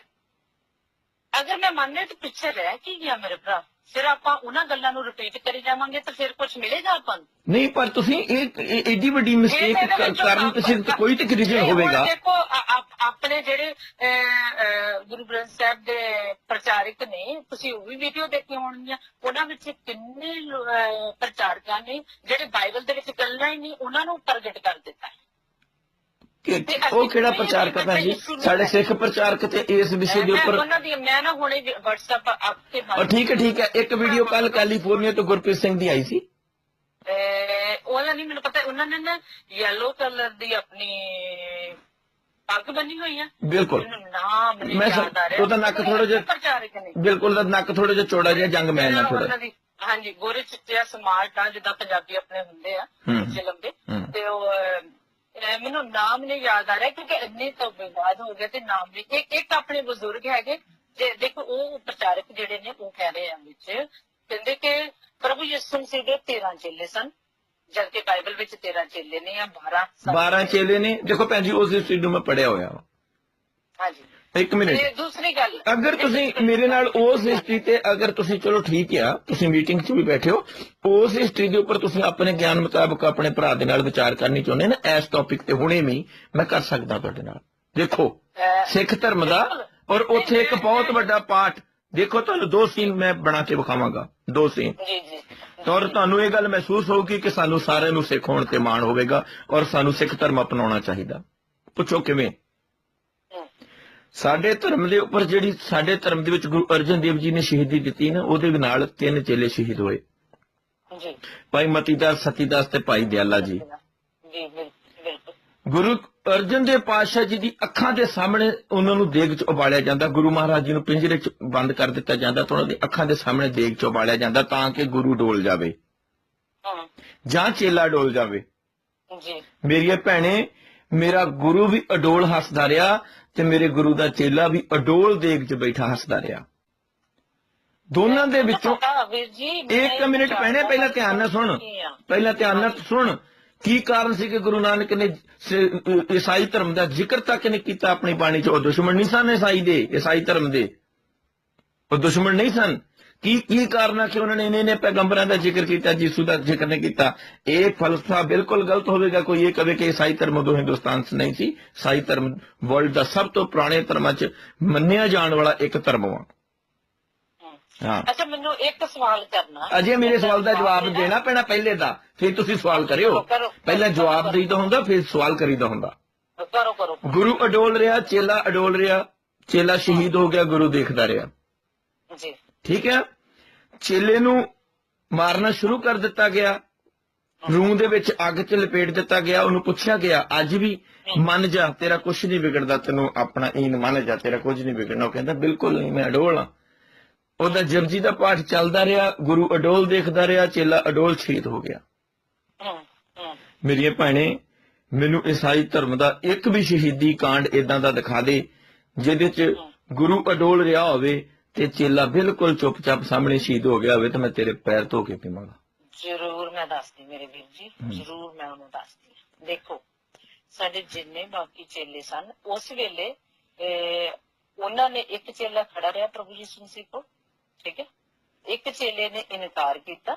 ਅਗਰ ਮੈਂ ਮੰਨ ਰਹੀ ਤਾਂ ਪਿੱਛੇ ਰਹਿ ਕੀ ਗਿਆ ਮੇਰੇ ਭਰਾ? ਫਿਰ ਆਪਾਂ ਉਹਨਾਂ ਗੱਲਾਂ ਨੂੰ ਰਿਪੀਟ ਕਰੀ ਜਾਵਾਂਗੇ ਤਾਂ ਫਿਰ ਕੁਝ ਮਿਲੇਗਾ ਆਪਾਂ ਨੂੰ? ਨਹੀਂ ਪਰ ਤੁਸੀਂ ਇਹ ਏਡੀ ਵੱਡੀ ਮਿਸਟੇਕ ਕਰਨ ਤੇ ਸਿਰ ਕੋਈ ਤੇ ਰੀਜ਼ਨ ਹੋਵੇਗਾ। ਦੇਖੋ ਆਪਣੇ ਜਿਹੜੇ ਗੁਰੂ ਗ੍ਰੰਥ ਸਾਹਿਬ ਦੇ ਪ੍ਰਚਾਰਕ ਨੇ ਤੁਸੀਂ ਉਹ ਵੀ ਵੀਡੀਓ ਦੇਖੀ ਹੋਣਗੀਆਂ। ਉਹਨਾਂ ਵਿੱਚ ਕਿੰਨੇ ਪ੍ਰਚਾਰਕਾਂ ਨੇ ਜਿਹੜੇ ਬਾਈਬਲ ਦੇ ਵਿੱਚ ਗੱਲਾਂ ਹੀ ਨਹੀਂ ਉਹਨਾਂ ਨੂੰ ਪ੍ਰਗਟ ਕਰ ਦਿੱਤਾ। ਕਿ ਉਹ ਕਿਹੜਾ ਪ੍ਰਚਾਰਕ ਹੈ ਜੀ? ਸਾਡੇ ਸਿੱਖ ਪ੍ਰਚਾਰਕ ਤੇ ਇਸ ਵਿਸ਼ੇ ਦੇ ਉੱਪਰ ਉਹਨਾਂ ਦੀ ਮੈਂ ਨਾ ਹੁਣੇ WhatsApp ਆਪਕੇ ਔਰ ਠੀਕ ਹੈ ਠੀਕ ਹੈ। ਇੱਕ ਵੀਡੀਓ ਕੱਲ ਕੈਲੀਫੋਰਨੀਆ ਤੋਂ ਗੁਰਪ੍ਰੀਤ ਸਿੰਘ ਦੀ ਆਈ ਸੀ। ਉਹਨਾਂ ਨੇ ਮੈਨੂੰ ਪਤਾ ਉਹਨਾਂ ਨੇ ਨਾ yellow ਕਲਰ ਦੀ ਆਪਣੀ ਪੱਗ ਬੰਨੀ ਹੋਈ ਆ। ਬਿਲਕੁਲ। ਨਾਮ ਨਹੀਂ ਮੈਂ ਯਾਦ ਆ ਰਿਹਾ। ਉਹਦਾ ਨੱਕ ਥੋੜ੍ਹਾ ਜਿਹਾ- ਬਿਲਕੁਲ ਦਾ ਨੱਕ ਥੋੜਾ ਜਿਹਾ ਚੌੜਾ ਜਿਹਾ ਜੰਗ ਮੈਨ ਨਾਲ ਥੋੜਾ ਹਾਂਜੀ ਗੋਰੇ ਚਿੱਟੇ ਸਮਾਰਟ ਆ ਜਿੱਦਾਂ ਪੰਜਾਬੀ ਆਪਣੇ ਹੁੰਦੇ ਆ ਹੂੰ। ਉੱਚੇ ਲੰਬੇ। ਹੂੰ। ਤੇ ਉਹ ਮੈਨੂੰ ਨਾਮ ਨਹੀਂ ਯਾਦ ਆ ਰਿਹਾ ਕਿਉਂਕਿ ਇੰਨੇ ਤੋਂ ਵਿਵਾਦ ਹੋ ਗਏ ਤੇ ਨਾਮ ਵੀ ਇੱਕ ਇੱਕ ਆਪਣੇ ਬਜ਼ੁਰਗ ਹੈਗੇ ਤੇ ਦੇਖੋ ਉਹ ਪ੍ਰਚਾਰਕ ਜਿਹੜੇ ਨੇ ਉਹ ਕਹਿ ਰਹੇ ਆ ਵਿੱਚ ਕਹਿੰਦੇ ਕਿ ਪ੍ਰਭੂ ਯਿਸੂ ਮਸੀਹ ਦੇ 13 ਚੇਲੇ ਸਨ ਜਦਕਿ ਬਾਈਬਲ ਵਿੱਚ 13 ਚੇਲੇ ਨੇ ਆ 12 ਸਨ। 12 ਚੇਲੇ ਨੇ। ਦੇਖੋ ਭੈਣ ਜੀ ਉਸ ਚੀਜ਼ ਨੂੰ ਮੈਂ ਪੜਿਆ ਹੋਇਆ ਵਾ। ਹਾਂਜੀ। ਇੱਕ ਮਿੰਟ। ਤੇ ਦੂਸਰੀ ਗੱਲ। ਅਗਰ ਤੁਸੀਂ ਮੇਰੇ ਨਾਲ ਉਸ ਹਿਸਟਰੀ ਤੇ ਅਗਰ ਤੁਸੀਂ ਚਲੋ ਠੀਕ ਆ ਤੁਸੀਂ ਮੀਟਿੰਗ 'ਚ ਵੀ ਬੈਠੇ ਹੋ ਉਸ ਹਿਸਟਰੀ ਦੇ ਉੱਪਰ ਤੁਸੀਂ ਆਪਣੇ ਗਿਆਨ ਮੁਤਾਬਕ ਆਪਣੇ ਭਰਾ ਦੇ ਨਾਲ ਵਿਚਾਰ ਕਰਨੀ ਚਾਹੁੰਦੇ ਨਾ ਇਸ ਟੌਪਿਕ ਤੇ ਹੁਣੇ ਵੀ ਮੈਂ ਕਰ ਸਕਦਾ ਤੁਹਾਡੇ ਨਾਲ। ਦੇਖੋ ਅਹ, ਸਿੱਖ ਧਰਮ ਦਾ ਔਰ ਉੱਥੇ ਇੱਕ ਬਹੁਤ ਵੱਡਾ ਪਾਠ। ਦੇਖੋ ਤੁਹਾਨੂੰ ਦੋ ਸੀਨ ਮੈਂ ਬਣਾ ਕੇ ਵਿਖਾਵਾਂਗਾ। ਦੋ ਸੀਨ ਜੀ ਜੀ। ਔਰ ਤੁਹਾਨੂੰ ਇਹ ਗੱਲ ਮਹਿਸੂਸ ਹੋਊਗੀ ਕਿ ਸਾਨੂੰ ਸਾਰਿਆਂ ਨੂੰ ਸਿੱਖ ਹੋਣ ਤੇ ਮਾਣ ਹੋਵੇਗਾ ਔਰ ਸਾਨੂੰ ਸਿੱਖ ਧਰਮ ਅਪਣਾਉਣਾ ਚਾਹੀਦਾ। ਪੁੱਛੋ ਕਿਵੇਂ? ਸਾਡੇ ਧਰਮ ਦੇ ਉੱਪਰ ਜਿਹੜੀ ਸਾਡੇ ਧਰਮ ਦੇ ਵਿੱਚ ਗੁਰੂ ਅਰਜਨ ਦੇਵ ਜੀ ਨੇ ਸ਼ਹੀਦੀ ਦਿੱਤੀ ਨਾ ਉਹਦੇ ਨਾਲ ਤਿੰਨ ਚੇਲੇ ਸ਼ਹੀਦ ਹੋਏ। ਜੀ। ਭਾਈ ਮਤੀਦਾਸ ਸਤੀਦਾਸ ਤੇ ਭਾਈ ਦਿਆਲਾ ਜੀ। ਗੁਰੂ ਅਰਜਨ ਦੇਵ ਪਾਤਸ਼ਾਹ ਜੀ ਦੀ ਅੱਖਾਂ ਦੇ ਸਾਹਮਣੇ ਉਹਨਾਂ ਨੂੰ ਦੇਗ 'ਚ ਉਬਾਲਿਆ ਜਾਂਦਾ ਗੁਰੂ ਮਹਾਰਾਜ ਜੀ ਨੂੰ ਪਿੰਜਰੇ 'ਚ ਬੰਦ ਕਰ ਦਿੱਤਾ ਜਾਂਦਾ ਤਾਂ ਉਹਨਾਂ ਦੀ ਅੱਖਾਂ ਦੇ ਸਾਹਮਣੇ ਦੇਗ 'ਚ ਉਬਾਲਿਆ ਜਾਂਦਾ ਤਾਂ ਕਿ ਗੁਰੂ ਡੋਲ ਜਾਵੇ। ਜਾਂ ਚੇਲਾ ਡੋਲ ਜਾਵੇ। ਜੀ। ਮੇਰੀਏ ਭੈਣੇ ਮੇਰਾ ਗੁਰੂ ਵੀ ਅਡੋਲ ਹੱਸਦਾ ਰਿਹਾ ਤੇ ਮੇਰੇ ਗੁਰੂ ਦਾ ਚੇਲਾ ਵੀ ਅਡੋਲ ਦੇਗ 'ਚ ਬੈਠਾ ਹੱਸਦਾ ਰਿਹਾ। ਦੋਨਾਂ ਦੇ ਵਿੱਚੋਂ ਇੱਕ ਮਿੰਟ ਪਹਿਣੇ ਪਹਿਲਾਂ ਧਿਆਨ ਨਾਲ ਸੁਣ। ਪਹਿਲਾਂ ਧਿਆਨ ਨਾਲ ਸੁਣ। ਕੀ ਕਾਰਨ ਸੀ ਕਿ ਗੁਰੂ ਨਾਨਕ ਨੇ ਈਸਾਈ ਧਰਮ ਦਾ ਜ਼ਿਕਰ ਤੱਕ ਨਹੀਂ ਕੀਤਾ ਆਪਣੀ ਬਾਣੀ 'ਚ? ਉਹ ਦੁਸ਼ਮਣ ਨਹੀਂ ਸਨ ਈਸਾਈ ਦੇ ਈਸਾਈ ਧਰਮ ਦੇ। ਉਹ ਦੁਸ਼ਮਣ ਨਹੀਂ ਸਨ। ਕੀ ਕੀ ਕਾਰਨ ਆ ਕਿ ਉਹਨਾਂ ਨੇ ਇਹਨੇ ਨੇ ਪੈਗੰਬਰਾਂ ਦਾ ਜ਼ਿਕਰ ਕੀਤਾ ਯਿਸੂ ਦਾ ਜ਼ਿਕਰ ਨਹੀਂ ਕੀਤਾ? ਇਹ ਫਲਸਫਾ ਬਿਲਕੁਲ ਗਲਤ ਹੋਵੇਗਾ ਕੋਈ ਇਹ ਕਵੇ ਕਿ ਈਸਾਈ ਧਰਮ ਉਦੋਂ ਹਿੰਦੁਸਤਾਨ 'ਚ ਨਹੀਂ ਸੀ। ਈਸਾਈ ਧਰਮ ਵਰਲਡ ਦਾ ਸਭ ਤੋਂ ਪੁਰਾਣੇ ਧਰਮਾਂ 'ਚ ਮੰਨਿਆ ਜਾਣ ਵਾਲਾ ਇੱਕ ਧਰਮ ਵਾ। ਹਾਂ। ਅੱਛਾ ਮੈਨੂੰ ਇੱਕ ਸਵਾਲ ਕਰਨਾ। ਅਜੇ ਮੇਰੇ ਸਵਾਲ ਦਾ ਜਵਾਬ ਦੇਣਾ। ਪੈਣਾ ਪਹਿਲੇ ਦਾ ਫਿਰ ਤੁਸੀਂ ਸਵਾਲ ਕਰਿਓ। ਪਹਿਲਾਂ ਜਵਾਬ ਦੇਈਦਾ ਹੁੰਦਾ ਫਿਰ ਸਵਾਲ ਕਰੀਦਾ ਹੁੰਦਾ। ਕਰੋ ਕਰੋ। ਗੁਰੂ ਅਡੋਲ ਰਿਹਾ ਚੇਲਾ ਅਡੋਲ ਰਿਹਾ ਚੇਲਾ ਸ਼ਹੀਦ ਹੋ ਗਿਆ ਗੁਰੂ ਦੇਖਦਾ ਰਿਹਾ। ਜੀ। ਠੀਕ ਹੈ? ਚੇਲੇ ਨੂੰ ਮਾਰਨਾ ਸ਼ੁਰੂ ਕਰ ਦਿੱਤਾ ਗਿਆ। ਰੂਹ ਦੇ ਵਿੱਚ ਅੱਗ 'ਚ ਲਪੇਟ ਦਿੱਤਾ ਗਿਆ, ਉਹਨੂੰ ਪੁੱਛਿਆ ਗਿਆ, ਅੱਜ ਵੀ ਮੰਨ ਜਾ, ਤੇਰਾ ਕੁਝ ਨਹੀਂ ਵਿਗੜਦਾ, ਤੈਨੂੰ ਆਪਣਾ ਈਨ ਮੰਨ ਜਾ, ਤੇਰਾ ਕੁਝ ਨਹੀਂ ਵਿਗੜਨਾ। ਉਹ ਕਹਿੰਦਾ, ਬਿਲਕੁਲ ਨਹੀਂ, ਮੈਂ ਅਡੋਲ ਹਾਂ। ਉਹਦਾ ਜਪਜੀ ਦਾ ਪਾਠ ਚੱਲਦਾ ਰਿਹਾ, ਗੁਰੂ ਅਡੋਲ ਦੇਖਦਾ ਰਿਹਾ, ਚੇਲਾ ਅਡੋਲ ਸ਼ਹੀਦ ਹੋ ਗਿਆ। ਮੇਰੀਆਂ ਭੈਣੇ, ਮੈਨੂੰ ਈਸਾਈ ਧਰਮ ਦਾ ਇੱਕ ਵੀ ਸ਼ਹੀਦੀ ਕਾਂਡ ਇਦਾਂ ਦਾ ਦਿਖਾ ਦੇ, ਜਿਹਦੇ 'ਚ ਗੁਰੂ ਅਡੋਲ ਰਿਹਾ ਹੋਵੇ ਤੇ ਚੇਲਾ ਬਿਲਕੁਲ ਚੁੱਪਚਾਪ ਸਾਹਮਣੇ ਸ਼ਹੀਦ ਹੋ ਗਿਆ ਹੋਵੇ ਤਾਂ ਮੈਂ ਤੇਰੇ ਪੈਰ ਧੋ ਕੇ ਪੀਵਾਂਗਾ ਜ਼ਰੂਰ ਮੈਂ ਦੱਸਦੀ ਮੇਰੇ ਵੀਰ ਜੀ ਜ਼ਰੂਰ ਮੈਂ ਉਹਨੂੰ ਦੱਸਦੀ। ਦੇਖੋ ਸਾਡੇ ਜਿੰਨੇ ਬਾਕੀ ਚੇਲੇ ਸਨ ਉਸ ਵੇਲੇ ਉਹਨਾਂ ਨੇ ਇੱਕ ਚੇਲਾ ਖੜਾ ਰਿਹਾ ਪ੍ਰਭੂ ਯਿਸੂ ਮਸੀਹ ਕੋਲ ਠੀਕ ਹੈ ਇੱਕ ਚੇਲੇ ਨੇ ਇਨਕਾਰ ਕੀਤਾ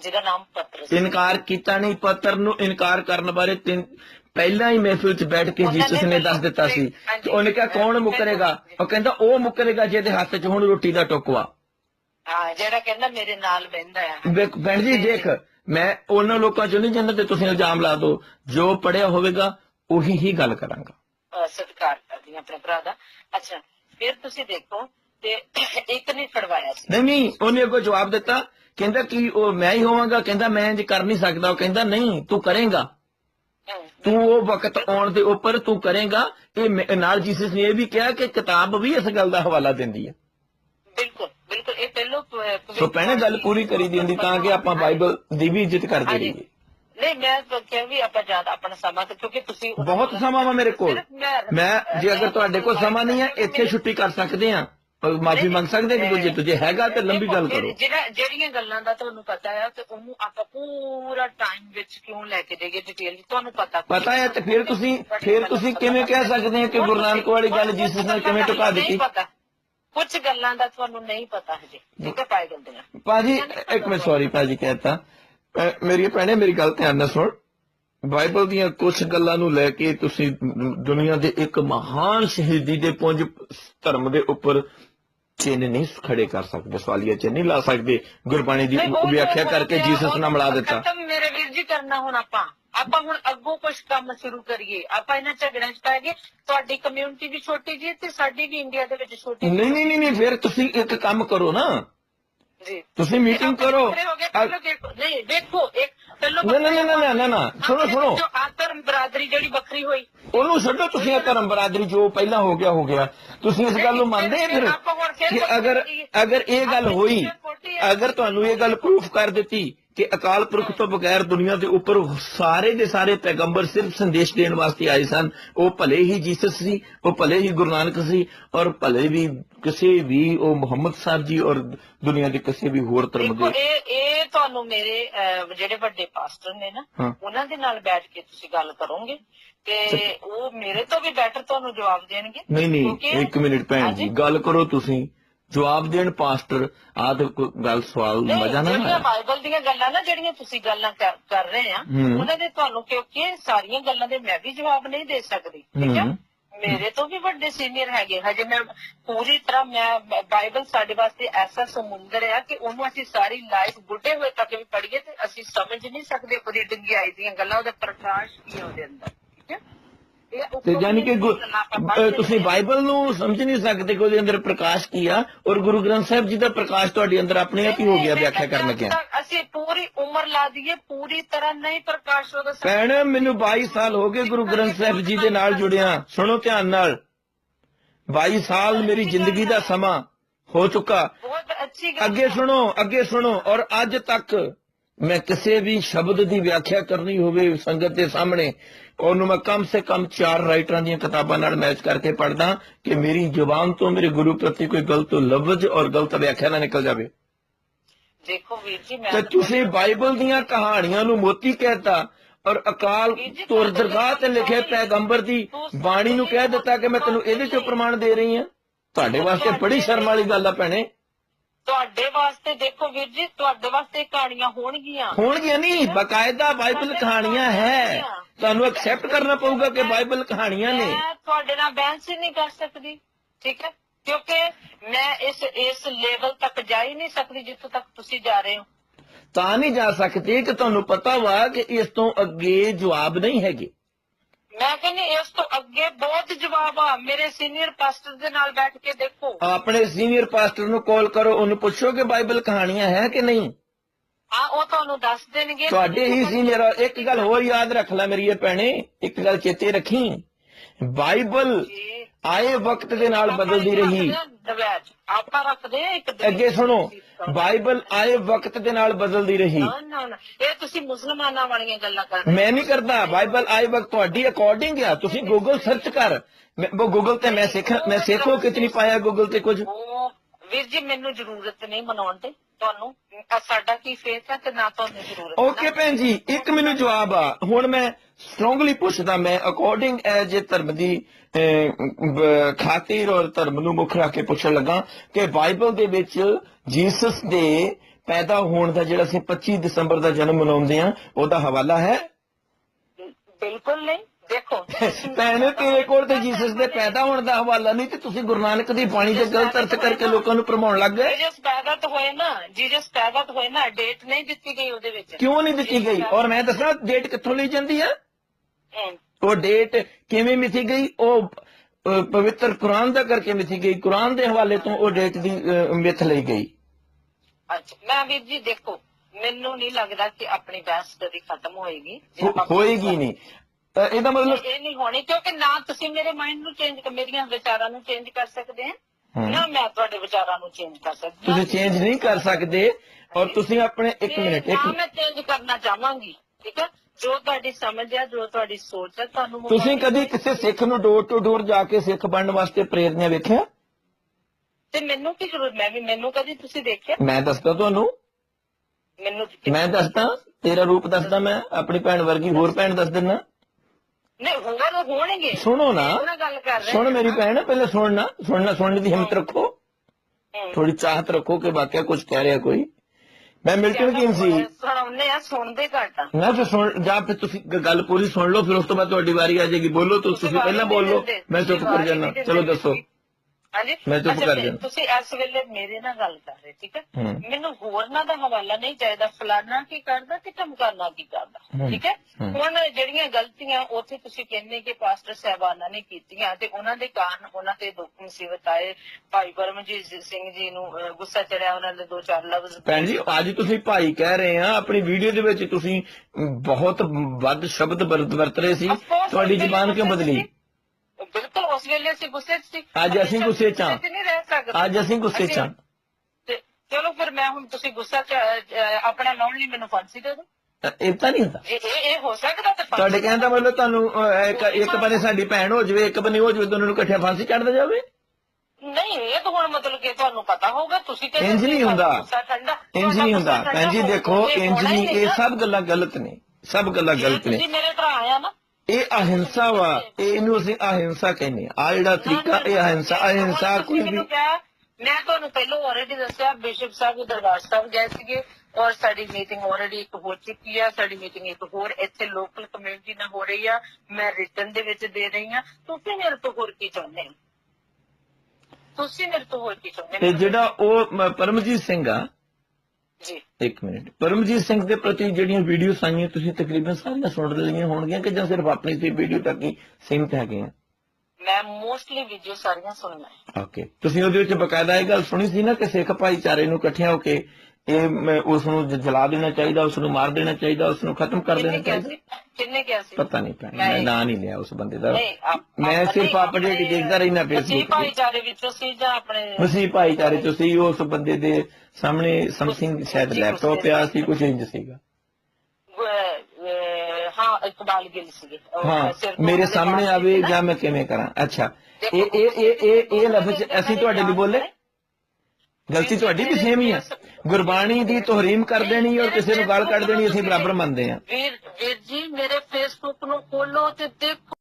ਜਿਹਦਾ ਨਾਮ ਪਤਰਸ ਸੀ। ਇਨਕਾਰ ਕੀਤਾ ਨਹੀਂ ਪੱਤਰ ਨੂੰ ਇਨਕਾਰ ਕਰਨ ਬਾਰੇ ਤਿੰਨ ਪਹਿਲਾਂ ਹੀ ਮਹਿਫਿਲ 'ਚ ਬੈਠ ਕੇ ਜੀਸਸ ਨੇ ਦੱਸ ਦਿੱਤਾ ਸੀ। ਕਿ ਉਹਨੇ ਕਿਹਾ ਕੌਣ ਮੁਕਰੇਗਾ? ਉਹ ਕਹਿੰਦਾ ਉਹ ਮੁਕਰੇਗਾ ਜਿਹਦੇ ਹੱਥ 'ਚ ਹੁਣ ਰੋਟੀ ਦਾ ਟੋਕਵਾ। ਹਾਂ ਜਿਹੜਾ ਕਹਿੰਦਾ ਮੇਰੇ ਨਾਲ ਆ ਵੇਖ ਭੈਣ ਜੀ ਦੇਖ ਮੈਂ ਉਹਨਾਂ ਲੋਕਾਂ 'ਚੋਂ ਨਹੀਂ ਜਿਨ੍ਹਾਂ ਤੇ ਤੁਸੀਂ ਇਲਜ਼ਾਮ ਲਾ ਦੋ ਜੋ ਪੜਿਆ ਹੋਵੇਗਾ ਉਹੀ ਹੀ ਗੱਲ ਕਰਾਂਗਾ। ਸਤਿਕਾਰ ਕਰਦੀ ਹਾਂ ਆਪਣੇ ਭਰਾ ਦਾ। ਅੱਛਾ ਫਿਰ ਤੁਸੀਂ ਦੇਖੋ ਤੇ ਇੱਕ ਨੇ ਫੜਵਾਇਆ ਸੀ। ਨਹੀਂ ਨਹੀਂ ਉਹਨੇ ਅੱਗੋਂ ਜਵਾਬ ਦਿੱਤਾ। ਕਹਿੰਦਾ ਕਿ ਉਹ ਮੈਂ ਹੀ ਹੋਵਾਂਗਾ। ਕਹਿੰਦਾ ਮੈਂ ਇੰਜ ਕਰ ਨਹੀਂ ਸਕਦਾ। ਉਹ ਕਹਿੰਦਾ ਨਹੀਂ ਤੂੰ ਕਰੇਗਾ। ਤੂੰ ਉਹ ਵਕਤ ਆਉਣ ਦੇ ਉੱਪਰ ਤੂੰ ਕਰੇਗਾ। ਇਹ ਨਾਲ ਜੀਸਸ ਨੇ ਇਹ ਵੀ ਕਿਹਾ ਕਿ ਕਿਤਾਬ ਵੀ ਇਸ ਗੱਲ ਦਾ ਹਵਾਲਾ ਦਿੰਦੀ ਹੈ ਬਿਲਕੁਲ ਬਿਲਕੁਲ ਇਹ ਪਹਿਲੋ ਸੋ ਪਹਿਣੇ ਗੱਲ ਪੂਰੀ ਕਰੀ ਦੀ ਹੁੰਦੀ ਤਾਂ ਕਿ ਆਪਾਂ ਬਾਈਬਲ ਦੀ ਵੀ ਇੱਜ਼ਤ ਕਰਦੇ। ਰਹੀਏ ਨਹੀਂ ਮੈਂ ਕਿਹਾ ਵੀ ਆਪਾਂ ਜ਼ਿਆਦਾ ਆਪਣਾ ਸਮਾਂ ਕਿਉਂਕਿ ਤੁਸੀਂ ਬਹੁਤ ਸਮਾਂ ਵਾ ਮੇਰੇ ਕੋਲ। ਮੈਂ ਜੇ ਅਗਰ ਤੁਹਾਡੇ ਕੋਲ ਸਮਾਂ ਨਹੀਂ ਹੈ ਇੱਥੇ ਛੁੱਟੀ ਕਰ ਸਕਦੇ ਆ ਮਾਫੀ ਮੰਗ ਸਕਦੇ ਕਿ ਜੇ ਤੁਝੇ ਹੈਗਾ ਤੇ ਲੰਬੀ ਗੱਲ ਕਰੋ। ਜਿਹੜਾ ਜਿਹੜੀਆਂ ਗੱਲਾਂ ਦਾ ਤੁਹਾਨੂੰ ਪਤਾ ਹੈ ਤੇ ਉਹਨੂੰ ਆਪਾਂ ਪੂਰਾ ਟਾਈਮ ਵਿੱਚ ਕਿਉਂ ਲੈ ਕੇ ਜਾਈਏ ਡਿਟੇਲ ਤੁਹਾਨੂੰ ਪਤਾ ਪਤਾ ਹੈ ਤੇ ਫਿਰ ਤੁਸੀਂ ਫਿਰ ਤੁਸੀਂ ਕਿਵੇਂ ਕਹਿ ਸਕਦੇ ਹੋ ਕਿ ਗੁਰੂ ਨਾਨਕ ਵਾਲੀ ਗੱਲ ਜੀਸਸ ਨੇ ਕਿਵੇਂ ਟੁਕਾ ਦਿੱਤੀ? ਕੁਝ ਗੱਲਾਂ ਦਾ ਤੁਹਾਨੂੰ ਨਹੀਂ ਪਤਾ ਹਜੇ। ਠੀਕ ਹੈ ਬਾਈਬਲ ਦੀਆਂ ਪਾਜੀ ਇੱਕ ਮਿੰਟ ਸੌਰੀ ਪਾਜੀ ਕਹਿਤਾ। ਮੇਰੀ ਭੈਣੇ ਮੇਰੀ ਗੱਲ ਧਿਆਨ ਨਾਲ ਸੁਣ। ਬਾਈਬਲ ਦੀਆਂ ਕੁਝ ਗੱਲਾਂ ਨੂੰ ਲੈ ਕੇ ਤੁਸੀਂ ਦੁਨੀਆ ਦੇ ਇੱਕ ਮਹਾਨ ਸ਼ਹੀਦੀ ਦੇ ਪੁੰਜ ਧਰਮ ਦੇ ਉੱਪਰ ਚਿੰਨ੍ਹ ਨਹੀਂ ਖੜੇ ਕਰ ਸਕਦੇ ਸਵਾਲੀਆ ਚਿੰਨ੍ਹ ਨਹੀਂ ਲਾ ਸਕਦੇ। ਗੁਰਬਾਣੀ ਦੀ ਵਿਆਖਿਆ ਕਰਕੇ ਜੀਸਸ ਨਾਲ ਮਿਲਾ ਦਿੱਤਾ। ਖਤਮ ਮੇਰੇ ਵੀਰ ਜੀ ਕਰਨਾ ਹੁਣ ਆਪਾਂ। ਆਪਾਂ ਹੁਣ ਅੱਗੋਂ ਕੁਝ ਕੰਮ ਸ਼ੁਰੂ ਕਰੀਏ। ਆਪਾਂ ਇਹਨਾਂ ਝਗੜਿਆਂ 'ਚ ਪੈ ਗਏ। ਤੁਹਾਡੀ ਕਮਿਊਨਿਟੀ ਵੀ ਛੋਟੀ ਜੀ ਤੇ ਸਾਡੀ ਵੀ ਇੰਡੀਆ ਦੇ ਵਿੱਚ ਛੋਟੀ ਨਹੀਂ ਨਹੀਂ ਨਹੀਂ ਨਹੀਂ ਫਿਰ ਤੁਸੀਂ ਇੱਕ ਕੰਮ ਕਰੋ ਨਾ। ਜੀ। ਤੁਸੀਂ ਮੀਟਿੰਗ ਕਰੋ। ਨਹੀਂ ਦੇਖੋ ਇੱਕ ਪਹਿਲਾਂ ਨਾ, ਨਾ, ਨਾ, ਨਾ, ਨਾ, ਨਾ, ਸੁਣੋ, ਸੁਣੋ। ਜੋ ਆਤਰ ਬਰਾਦਰੀ ਜਿਹੜੀ ਵੱਖਰੀ ਹੋਈ ਉਹਨੂੰ ਛੱਡੋ ਤੁਸੀਂ ਇਹ ਧਰਮ ਬਰਾਦਰੀ ਜੋ ਪਹਿਲਾਂ ਹੋ ਗਿਆ ਹੋ ਗਿਆ ਤੁਸੀਂ ਇਸ ਗੱਲ ਨੂੰ ਮੰਨਦੇ ਆ ਫਿਰ ਕਿ ਅਗਰ ਅਗਰ ਇਹ ਗੱਲ ਹੋਈ ਅਗਰ ਤੁਹਾਨੂੰ ਇਹ ਗੱਲ ਪ੍ਰੂਫ ਕਰ ਦਿੱਤੀ ਕਿ ਅਕਾਲ ਪੁਰਖ ਤੋਂ ਬਗੈਰ ਦੁਨੀਆ ਦੇ ਉੱਪਰ ਸਾਰੇ ਦੇ ਸਾਰੇ ਪੈਗੰਬਰ ਸਿਰਫ ਸੰਦੇਸ਼ ਦੇਣ ਵਾਸਤੇ ਆਏ ਸਨ ਉਹ ਭਲੇ ਹੀ ਜੀਸਸ ਸੀ ਉਹ ਭਲੇ ਹੀ ਗੁਰੂ ਨਾਨਕ ਸੀ ਔਰ ਭਲੇ ਵੀ ਕਿਸੇ ਵੀ ਉਹ ਮੁਹੰਮਦ ਸਾਹਿਬ ਜੀ ਔਰ ਦੁਨੀਆ ਦੇ ਕਿਸੇ ਵੀ ਹੋਰ ਧਰਮ ਦੇ ਇਹ ਇਹ ਤੁਹਾਨੂੰ ਮੇਰੇ ਜਿਹੜੇ ਵੱਡੇ ਪਾਸਟਰ ਨੇ ਨਾ। ਉਹਨਾਂ ਦੇ ਨਾਲ ਬੈਠ ਕੇ ਤੁਸੀਂ ਗੱਲ ਕਰੋਗੇ ਤੇ ਉਹ ਮੇਰੇ ਤੋਂ ਵੀ ਬੈਟਰ ਤੁਹਾਨੂੰ ਜਵਾਬ ਦੇਣਗੇ ਨਹੀਂ ਨਹੀਂ ਮਿੰਟ ਭੈਣ ਜੀ। ਗੱਲ ਕਰੋ ਤੁਸੀਂ ਜਵਾਬ ਦੇਣ ਪਾਸਟਰ ਆਦ ਗੱਲ ਸਵਾਲ ਮਜ਼ਾ ਨਾ ਆਇਆ ਬਾਈਬਲ ਦੀਆਂ ਗੱਲਾਂ ਨਾ ਜਿਹੜੀਆਂ ਤੁਸੀਂ ਗੱਲਾਂ ਕਰ ਰਹੇ ਆ ਹੂੰ। ਉਹਨਾਂ ਦੇ ਤੁਹਾਨੂੰ ਕਿਉਂਕਿ ਸਾਰੀਆਂ ਗੱਲਾਂ ਦੇ ਮੈਂ ਵੀ ਜਵਾਬ ਨਹੀਂ ਦੇ ਸਕਦੀ ਠੀਕ ਹੈ ਹੂੰ। ਮੇਰੇ ਤੋਂ ਵੀ ਵੱਡੇ ਸੀਨੀਅਰ ਹੈਗੇ ਹਜੇ ਮੈਂ ਪੂਰੀ ਤਰ੍ਹਾਂ ਮੈਂ ਬਾਈਬਲ ਸਾਡੇ ਵਾਸਤੇ ਐਸਾ ਸਮੁੰਦਰ ਆ ਕਿ ਉਹਨੂੰ ਅਸੀਂ ਸਾਰੀ ਲਾਈਫ ਬੁੱਢੇ ਹੋਏ ਤੱਕ ਵੀ ਪੜ੍ਹੀਏ ਤੇ ਅਸੀਂ ਸਮਝ ਨਹੀਂ ਸਕਦੇ ਉਹਦੀ ਡੰਗਿਆਈ ਦੀਆਂ ਗੱਲਾਂ ਉਹਦਾ ਪ੍ਰਕਾਸ਼ ਕੀ ਆ ਉਹਦੇ ਅੰਦਰ ਠੀਕ ਹੈ ਇਹ ਤੇ ਯਾਨੀ ਕਿ ਤੁਸੀਂ। ਬਾਈਬਲ ਨੂੰ ਸਮਝ ਨਹੀਂ ਸਕਦੇ ਕਿ ਉਹਦੇ ਅੰਦਰ ਪ੍ਰਕਾਸ਼ ਕੀ ਆ ਔਰ ਗੁਰੂ ਗ੍ਰੰਥ ਸਾਹਿਬ ਜੀ ਦਾ ਪ੍ਰਕਾਸ਼ ਤੁਹਾਡੇ ਅੰਦਰ ਆਪਣੇ ਆਪ ਹੀ ਹੋ ਗਿਆ ਵਿਆਖਿਆ ਕਰਨ ਲੱਗਿਆ। ਅਸੀਂ ਪੂਰੀ ਉਮਰ ਲਾ ਦਈਏ ਪੂਰੀ ਤਰ੍ਹਾਂ ਨਹੀਂ ਪ੍ਰਕਾਸ਼ ਉਹਦਾ ਭੈਣ ਮੈਨੂੰ 22 ਸਾਲ ਹੋ ਗਏ ਗੁਰੂ ਗ੍ਰੰਥ ਸਾਹਿਬ ਜੀ ਦੇ ਨਾਲ ਜੁੜਿਆ। ਸੁਣੋ ਧਿਆਨ ਨਾਲ। 22 ਸਾਲ ਮੇਰੀ ਜ਼ਿੰਦਗੀ ਦਾ ਸਮਾਂ ਹੋ ਚੁੱਕਾ। ਅੱਗੇ ਸੁਣੋ ਅੱਗੇ ਸੁਣੋ ਔਰ ਅੱਜ ਤੱਕ ਮੈਂ ਕਿਸੇ ਵੀ ਸ਼ਬਦ ਦੀ ਵਿਆਖਿਆ ਕਰਨੀ ਹੋਵੇ ਸੰਗਤ ਦੇ ਸਾਹਮਣੇ ਉਹਨੂੰ ਮੈਂ ਕਮ ਸੇ ਕਮ ਚਾਰ ਰਾਈਟਰਾਂ ਦੀਆਂ ਕਿਤਾਬਾਂ ਨਾਲ ਮੈਚ ਕਰਕੇ ਪੜ੍ਹਦਾ ਕਿ ਮੇਰੀ ਜ਼ੁਬਾਨ ਤੋਂ ਮੇਰੇ ਗੁਰੂ ਪ੍ਰਤੀ ਕੋਈ ਗਲਤ ਲਫ਼ਜ਼ ਔਰ ਗਲਤ ਵਿਆਖਿਆ ਨਾ ਨਿਕਲ ਜਾਵੇ। ਦੇਖੋ ਵੀਰ ਜੀ ਮੈਂ ਤੇ ਤੁਸੀਂ ਬਾਈਬਲ ਦੀਆਂ ਕਹਾਣੀਆਂ ਨੂੰ ਮੋਤੀ ਕਹਿਤਾ ਔਰ ਅਕਾਲ ਤੁਰ ਦਰਗਾਹ ਤੇ ਲਿਖੇ ਪੈਗੰਬਰ ਦੀ ਬਾਣੀ ਨੂੰ ਕਹਿ ਦਿੱਤਾ ਕਿ ਮੈਂ ਤੈਨੂੰ ਇਹਦੇ ਚੋਂ ਪ੍ਰਮਾਣ ਦੇ ਰਹੀ ਹਾਂ। ਤੁਹਾਡੇ ਵਾਸਤੇ ਬੜੀ ਸ਼ਰਮ ਵਾਲੀ ਗੱਲ ਆ ਭੈਣੇ। ਤੁਹਾਡੇ ਵਾਸਤੇ ਦੇਖੋ ਵੀਰ ਜੀ ਤੁਹਾਡੇ ਵਾਸਤੇ ਕਹਾਣੀਆਂ ਹੋਣਗੀਆਂ। ਹੋਣਗੀਆਂ ਨਹੀਂ ਬਕਾਇਦਾ ਬਾਈਬਲ ਕਹਾਣੀਆਂ ਹੈ। ਤੁਹਾਨੂੰ ਐਕਸੈਪਟ ਕਰਨਾ ਪਊਗਾ ਕਿ ਬਾਈਬਲ ਕਹਾਣੀਆਂ ਨੇ। ਮੈਂ ਤੁਹਾਡੇ ਨਾਲ ਬਹਿਸ ਹੀ ਨਹੀਂ ਕਰ ਸਕਦੀ ਠੀਕ ਹੈ? ਕਿਉਂਕਿ ਮੈਂ ਇਸ ਇਸ ਲੈਵਲ ਤੱਕ ਜਾ ਹੀ ਨਹੀਂ ਸਕਦੀ ਜਿੱਥੋਂ ਤੱਕ ਤੁਸੀਂ ਜਾ ਰਹੇ ਹੋ। ਤਾਂ ਨਹੀਂ ਜਾ ਸਕਦੇ ਕਿ ਤੁਹਾਨੂੰ ਪਤਾ ਵਾ ਕਿ ਇਸ ਤੋਂ ਅੱਗੇ ਜਵਾਬ ਨਹੀਂ ਹੈਗੇ। ਮੈਂ ਕਹਿੰਦੀ ਇਸ ਤੋਂ ਅੱਗੇ ਬਹੁਤ ਜਵਾਬ ਆ। ਮੇਰੇ ਸੀਨੀਅਰ ਪਾਸਟਰ ਦੇ ਨਾਲ ਬੈਠ ਕੇ ਦੇਖੋ। ਆਪਣੇ ਸੀਨੀਅਰ ਪਾਸਟਰ ਨੂੰ ਕਾਲ ਕਰੋ ਉਹਨੂੰ ਪੁੱਛੋ ਕਿ ਬਾਈਬਲ ਕਹਾਣੀਆਂ ਹੈ ਕਿ ਨਹੀਂ? ਆ ਉਹ ਤੁਹਾਨੂੰ ਦੱਸ ਦੇਣਗੇ। ਤੁਹਾਡੇ ਹੀ ਸੀਨੀਅਰ ਇੱਕ ਗੱਲ ਹੋਰ ਯਾਦ ਰੱਖ ਲੈ ਮੇਰੀ ਇਹ ਭੈਣੇ ਇੱਕ ਗੱਲ ਚੇਤੇ ਰੱਖੀ। ਬਾਈਬਲ ਆਏ ਵਕਤ ਦੇ ਨਾਲ ਬਦਲਦੀ ਰਹੀ। ਦਵੈਜ ਆਪਾਂ ਰੱਖਦੇ ਆ ਇੱਕ ਦਵੈਜ। ਅੱਗੇ ਸੁਣੋ ਬਾਈਬਲ ਆਏ ਵਕਤ ਦੇ ਨਾਲ ਬਦਲਦੀ ਰਹੀ। ਨਾ ਨਾ ਨਾ। ਇਹ ਤੁਸੀਂ ਮੁਸਲਮਾਨਾਂ ਵਾਲੀਆਂ ਗੱਲਾਂ ਕਰ ਰਹੇ ਮੈਂ ਨਹੀਂ ਕਰਦਾ ਬਾਈਬਲ ਆਏ ਵਕਤ ਤੁਹਾਡੀ ਅਕੋਰਡਿੰਗ ਆ। ਤੁਸੀਂ ਗੂਗਲ ਸਰਚ ਕਰ। ਮੈਂ- ਉਹ ਗੂਗਲ ਤੇ ਮੈਂ ਸਿੱਖ ਮੈਂ ਸਿੱਖੋ ਕਿਤਨੀ ਪਾਇਆ ਗੂਗਲ ਤੇ ਕੁਝ। ਉਹ ਵੀਰ ਜੀ ਮੈਨੂੰ ਜ਼ਰੂਰਤ ਨਹੀਂ ਮਨਾਉਣ ਦੀ। ਤੁਹਾਨੂੰ ਸਾਡਾ ਕੀ ਫੇਥ ਹੈ ਤੇ ਨਾ ਤੁਹਾਨੂੰ ਜ਼ਰੂਰਤ। ਓਕੇ ਭੈਣ ਜੀ ਇੱਕ ਮੈਨੂੰ ਜਵਾਬ ਆ। ਹੁਣ ਮੈਂ ਸਟਰੋਂਗਲੀ ਪੁੱਛਦਾ ਮੈਂ ਅਕੋਰਡਿੰਗ ਐਜ ਇਹ ਧਰਮ ਦੀ ਖਾਤਿਰ ਔਰ ਧਰਮ ਨੂੰ ਮੁੱਖ ਰੱਖ ਕੇ ਪੁੱਛਣ ਲੱਗਾ ਕਿ ਬਾਈਬਲ ਦੇ ਵਿੱਚ ਜੀਸਸ ਦੇ ਪੈਦਾ ਹੋਣ ਦਾ ਜਿਹੜਾ ਅਸੀਂ 25 ਦਸੰਬਰ ਦਾ ਜਨਮ ਮਨਾਉਂਦੇ ਆ ਉਹਦਾ ਹਵਾਲਾ ਹੈ? ਬਿਲਕੁਲ ਨਹੀਂ। ਦੇਖੋ ਭੈਣ ਤੇਰੇ ਕੋਲ ਤੇ ਜੀਸਸ ਦੇ ਪੈਦਾ ਹੋਣ ਦਾ ਹਵਾਲਾ ਨਹੀਂ ਤੇ ਤੁਸੀਂ ਗੁਰੂ ਨਾਨਕ ਦੀ ਬਾਣੀ ਦੇ ਗਲਤ ਅਰਥ ਕਰਕੇ ਲੋਕਾਂ ਨੂੰ ਭਰਮਾਉਣ ਲੱਗ ਗਏ? ਜੀਜਸ ਪੈਦਾ ਤਾਂ ਹੋਏ ਨਾ ਜੀਜਸ ਪੈਦਾ ਤਾਂ ਹੋਏ ਨਾ ਡੇਟ ਨਹੀਂ ਦਿੱਤੀ ਗਈ ਉਹਦੇ ਵਿੱਚ। ਕਿਉਂ ਨਹੀਂ ਦਿੱਤੀ ਗਈ? ਔਰ ਮੈਂ ਦੱਸਾਂ ਡੇਟ ਕਿੱਥੋਂ ਲਈ ਜਾਂਦੀ ਆ? ਉਹ ਡੇਟ ਕਿਵੇਂ ਮਿਥੀ ਗਈ? ਉਹ ਪਵਿੱਤਰ ਕੁਰਾਨ ਦਾ ਕਰਕੇ ਮਿਥੀ ਗਈ। ਕੁਰਾਨ ਦੇ ਹਵਾਲੇ ਤੋਂ ਉਹ ਡੇਟ ਦੀ ਮਿੱਥ ਲਈ ਗਈ। ਅੱਛਾ ਮੈਂ ਵੀਰ ਜੀ ਦੇਖੋ ਮੈਨੂੰ ਨਹੀਂ ਲੱਗਦਾ ਕਿ ਆਪਣੀ ਬਹਿਸ ਕਦੀ ਖਤਮ ਹੋਏਗੀ ਹੋਏਗੀ ਨਹੀਂ। ਇਹਦਾ ਮਤਲਬ ਇਹ ਨਹੀਂ ਹੋਣੀ ਕਿਉਂਕਿ ਨਾ ਤੁਸੀਂ ਮੇਰੇ ਮਾਈਂਡ ਨੂੰ ਚੇਂਜ ਕਰ ਮੇਰੀਆਂ ਵਿਚਾਰਾਂ ਨੂੰ ਚੇਂਜ ਕਰ ਸਕਦੇ ਆ। ਨਾ ਮੈਂ ਤੁਹਾਡੇ ਵਿਚਾਰਾਂ ਨੂੰ ਚੇਂਜ ਕਰ ਸਕਦੀ ਤੁਸੀਂ ਚੇਂਜ ਨਹੀਂ ਕਰ ਸਕਦੇ ਔਰ ਤੁਸੀਂ ਆਪਣੇ ਇੱਕ ਤੇ ਮਿੰਟ ਨਾ ਇੱਕ ਮੈਂ ਚੇਂਜ ਕਰਨਾ ਚਾਹਾਂਗੀ ਠੀਕ ਹੈ ਜੋ ਤੁਹਾਡੀ ਸਮਝ ਹੈ ਜੋ ਤੁਹਾਡੀ ਸੋਚ ਹੈ ਤੁਹਾਨੂੰ ਤੁਸੀਂ ਕਦੀ ਕਿਸੇ ਸਿੱਖ ਨੂੰ ਡੋਰ ਟੂ ਡੋਰ ਜਾ ਕੇ ਸਿੱਖ ਬਣਨ ਵਾਸਤੇ ਪ੍ਰੇਰਨਾ ਵੇਖਿਆ? ਤੇ ਮੈਨੂੰ ਕੀ ਜ਼ਰੂਰਤ ਮੈਂ ਵੀ ਮੈਨੂੰ ਕਦੀ ਤੁਸੀਂ ਦੇਖਿਆ? ਮੈਂ ਦੱਸਦਾ ਤੁਹਾਨੂੰ। ਮੈਨੂੰ ਮੈਂ ਦੱਸਦਾ ਤੇਰਾ ਰੂਪ ਦੱਸਦਾ ਮੈਂ ਆਪਣੀ ਭੈਣ ਵਰਗੀ ਹੋਰ ਭੈਣ ਦੱਸ ਦਿੰਦਾ। ਨਹੀਂ ਹੋਰ ਹੋਣਗੇ। ਸੁਣੋ ਨਾ। ਉਹਨਾਂ ਗੱਲ ਕਰ ਰਹੇ ਸੁਣ ਮੇਰੀ ਭੈਣ ਪਹਿਲੇ ਸੁਣਨਾ ਸੁਣਨਾ ਸੁਣਨ ਦੀ ਹਿੰਮਤ ਰੱਖੋ। ਥੋੜੀ ਚਾਹਤ ਰੱਖੋ ਕਿ ਵਾਕਿਆ ਕੁਝ ਕਹਿ ਰਿਹਾ ਕੋਈ। ਮੈਂ ਮਿਲਟਨ ਕੀਮ ਸੀ? ਸੁਣਾਉਂਦੇ ਆ ਸੁਣਦੇ ਘੱਟ ਨਾ ਫਿਰ ਸੁਣ ਜਾਂ ਫਿਰ ਤੁਸੀਂ ਗੱਲ ਪੂਰੀ ਸੁਣ ਲਓ ਫਿਰ ਉਸ ਤੋਂ ਬਾਅਦ ਤੁਹਾਡੀ ਵਾਰੀ ਆ ਜਾਏਗੀ। ਬੋਲੋ ਤੁਸੀਂ ਪਹਿਲਾਂ ਬੋਲ। ਲਓ ਮੈਂ ਚੁੱਪ ਕਰ ਜਾਣਾ ਚਲੋ ਦੱਸੋ। ਹਾਂਜੀ ਮੈਂ ਚੁੱਪ ਕਰ ਜਾਨਾ। ਤੁਸੀਂ ਇਸ ਵੇਲੇ ਮੇਰੇ ਨਾਲ ਗੱਲ ਕਰ ਰਹੇ ਠੀਕ ਹੈ। ਮੈਨੂੰ ਹੋਰਨਾਂ ਦਾ ਹਵਾਲਾ ਨਹੀਂ ਚਾਹੀਦਾ ਫਲਾਨਾ ਕੀ ਕਰਦਾ ਤੇ ਧਮਕਾਨਾ ਕੀ ਕਰਦਾ। ਠੀਕ ਹੈ। ਹੁਣ ਜਿਹੜੀਆਂ ਗਲਤੀਆਂ ਉੱਥੇ ਤੁਸੀਂ ਕਹਿੰਦੇ ਕਿ ਪਾਸਟਰ ਸਾਹਿਬਾਨਾਂ ਨੇ ਕੀਤੀਆਂ ਤੇ ਉਹਨਾਂ ਦੇ ਕਾਰਨ ਉਹਨਾਂ ਤੇ ਦੁੱਖ ਮੁਸੀਬਤ ਆਏ ਭਾਈ ਪਰਮਜੀਤ ਸਿੰਘ ਜੀ ਨੂੰ ਗੁੱਸਾ ਚੜਿਆ ਉਹਨਾਂ ਦੇ ਦੋ ਚਾਰ ਲਫ਼ਜ਼ ਭੈਣ ਜੀ ਅੱਜ ਤੁਸੀਂ ਭਾਈ ਕਹਿ ਰਹੇ ਆ ਆਪਣੀ ਵੀਡੀਓ ਦੇ ਵਿੱਚ ਤੁਸੀਂ ਬਹੁਤ ਵੱਧ ਸ਼ਬਦ ਵਰਤ ਰਹੇ ਸੀ ਤੁਹਾਡੀ ਜ਼ੁਬਾਨ ਕਿਉਂ ਬਦਲੀ। ਬਿਲਕੁਲ ਉਸ ਵੇਲੇ ਅਸੀਂ ਗੁੱਸੇ 'ਚ ਸੀ। ਅੱਜ ਅਸੀਂ ਗੁੱਸੇ 'ਚ ਹਾਂ। ਗੁੱਸੇ 'ਚ ਨਹੀਂ ਰਹਿ ਸਕਦੇ। ਅੱਜ ਅਸੀਂ ਗੁੱਸੇ 'ਚ ਹਾਂ। ਤੇ ਚਲੋ ਫਿਰ ਮੈਂ ਹੁਣ ਤੁਸੀਂ ਗੁੱਸਾ 'ਚ, ਆਪਣਾ ਲਾਉਣ ਲਈ ਮੈਨੂੰ ਫਾਂਸੀ ਦੇ ਦਿਓ। ਇਹ ਤਾਂ ਨਹੀਂ ਹੁੰਦਾ। ਇਹ ਇਹ ਇਹ ਹੋ ਸਕਦਾ ਤੇ ਫਾਂਸੀ ਤੁਹਾਡੇ ਕਹਿਣ ਦਾ ਮਤਲਬ ਤੁਹਾਨੂੰ ਅਹ, ਇੱਕ ਇੱਕ ਬੰਨੇ ਸਾਡੀ ਭੈਣ ਹੋ ਜਾਵੇ ਇੱਕ ਬੰਨੇ ਹੋ ਜਾਵੇ ਦੋਨਾਂ ਨੂੰ ਇਕੱਠੇ ਫਾਂਸੀ ਚੜ੍ਹਦਾ ਜਾਵੇ? ਨਹੀਂ ਇਹ ਤਾਂ ਹੁਣ ਮਤਲਬ ਕਿ ਤੁਹਾਨੂੰ ਪਤਾ ਹੋਊਗਾ ਤੁਸੀਂ ਕਹਿੰਦੇ ਇੰਜ ਨਹੀਂ ਹੁੰਦਾ। ਗੁੱਸਾ ਠੰਡਾ ਇੰਜ ਨਹੀਂ ਹੁੰਦਾ। ਭੈਣ ਜੀ ਦੇਖੋ ਇੰਜ ਨਹੀਂ ਇਹ। ਸਭ ਗੱਲਾਂ ਗਲਤ ਨੇ। ਸਭ ਗੱਲਾਂ ਗਲਤ ਨੇ। ਤੁਸੀਂ ਮੇਰੇ ਭਰਾ ਆਇਆ ਨਾ ਇਹ ਅਹਿੰਸਾ ਵਾ ਇਹ ਇਹਨੂੰ ਅਸੀਂ ਅਹਿੰਸਾ ਕਹਿੰਦੇ ਆ ਜਿਹੜਾ ਤਰੀਕਾ ਇਹ ਅਹਿੰਸਾ ਅਹਿੰਸਾ ਕੋਈ ਵੀ ਮੈਂ ਤੁਹਾਨੂੰ ਪਹਿਲਾਂ ਆਲਰੇਡੀ ਦੱਸਿਆ ਬਿਸ਼ਪ ਸਾਹਿਬ ਦਰਬਾਰ ਸਾਹਿਬ ਗਏ ਸੀਗੇ ਔਰ ਸਾਡੀ ਮੀਟਿੰਗ ਆਲਰੇਡੀ ਇੱਕ ਹੋ ਚੁੱਕੀ ਆ ਸਾਡੀ ਮੀਟਿੰਗ ਇੱਕ ਹੋਰ ਇੱਥੇ ਲੋਕਲ ਕਮਿਊਨਿਟੀ ਨਾਲ ਹੋ ਰਹੀ ਆ। ਮੈਂ ਰਿਟਰਨ ਦੇ ਵਿੱਚ ਦੇ ਰਹੀ ਆ। ਤੁਸੀਂ ਮੇਰੇ ਤੋਂ ਹੋਰ ਕੀ ਚਾਹੁੰਦੇ ਹੋ? ਤੁਸੀਂ ਮੇਰੇ ਤੋਂ ਹੋਰ ਕੀ ਚਾਹੁੰਦੇ ਤੇ ਹੋ ਜਿਹੜਾ ਉਹ ਪਰਮਜੀਤ ਸਿੰਘ ਆ ਜੀ। ਇੱਕ ਮਿੰਟ। ਪਰਮਜੀਤ ਸਿੰਘ ਦੇ ਪ੍ਰਤੀ ਜਿਹੜੀਆਂ ਵੀਡੀਓਸ ਆਈਆਂ ਤੁਸੀਂ ਤਕਰੀਬਨ ਸਾਰੀਆਂ ਸੁਣ ਲਈਆਂ ਹੋਣਗੀਆਂ ਕਿ ਜਾਂ ਸਿਰਫ ਆਪਣੀ ਸੀ ਵੀਡੀਓ ਤੱਕ ਹੀ ਸੀਮਿਤ ਹੈਗੇ ਆ ਮੈਂ ਮੋਸਟਲੀ ਵੀਡੀਓ ਸਾਰੀਆਂ ਸੁਣਨਾ ਹੈ ਓਕੇ ਤੁਸੀਂ ਉਹਦੇ ਵਿੱਚ ਬਕਾਇਦਾ ਇਹ ਗੱਲ ਸੁਣੀ ਸੀ ਨਾ ਕਿ ਸਿੱਖ ਭਾਈਚਾਰੇ ਨੂੰ ਇਕੱਠਿਆਂ ਹੋ ਕੇ ਇਹ ਮ- ਉਸ ਨੂੰ ਜਲਾ ਦੇਣਾ ਚਾਹੀਦਾ ਉਸ ਨੂੰ ਮਾਰ ਦੇਣਾ ਚਾਹੀਦਾ ਉਸ ਨੂੰ ਖਤਮ ਕਰ ਦੇਣਾ ਚਾਹੀਦਾ। ਕਿੰਨੇ ਕਿਹਾ ਸੀ? ਪਤਾ ਨਹੀਂ ਭੈਣ, ਮੈਂ- ਨਾਂ ਨਹੀਂ ਲਿਆ ਉਸ ਬੰਦੇ ਦਾ। ਮੈਂ ਸਿਰਫ ਆਪਣੇ ਦੇਖਦਾ ਰਹਿਣਾ ਫੇਸਬੁੱਕ ਤੇ ਭਾਈਚਾਰੇ ਵਿੱਚੋਂ ਸੀ ਜਾਂ ਆਪਣੇ ਮਸੀਹ ਭਾਈਚਾਰੇ ਚ ਸੀ ਉਸ ਬੰਦੇ ਦੇ ਸਾਹਮਣੇ ਸਮਥਿੰਗ ਸ਼ਾਇਦ ਲੈਪਟਾਪ ਪਿਆ ਸੀ ਕੁਝ ਇੰਜ ਸੀਗਾ। ਹਾਂ ਇਕਬਾਲ ਗਿੱਲ ਸੀਗੇ। ਮੇਰੇ ਸਾਹਮਣੇ ਆਵੇ। ਜਾਂ ਮੈਂ ਕਿਵੇਂ ਕਰਾਂ? ਅੱਛਾ। ਇਹ ਇਹ ਇਹ ਇਹ ਇਹ ਲਫ਼ਜ਼ ਅਸੀਂ ਤੁਹਾਡੇ ਲਈ ਬੋਲੇ? ਗਲਤੀ ਤੁਹਾਡੀ ਵੀ ਸੇਮ ਹੀ ਆ। ਗੁਰਬਾਣੀ ਦੀ ਤੋਹਰੀਮ ਕਰ ਦੇਣੀ ਔਰ ਕਿਸੇ ਨੂੰ ਗਾਲ ਕੱਢ ਦੇਣੀ ਅਸੀਂ ਬਰਾਬਰ ਮੰਨਦੇ ਆ ਵੀਰ ਵੀਰ ਜੀ ਮੇਰੇ ਫੇਸਬੁੱਕ ਨੂੰ ਖੋਲੋ ਤੇ ਦੇਖੋ।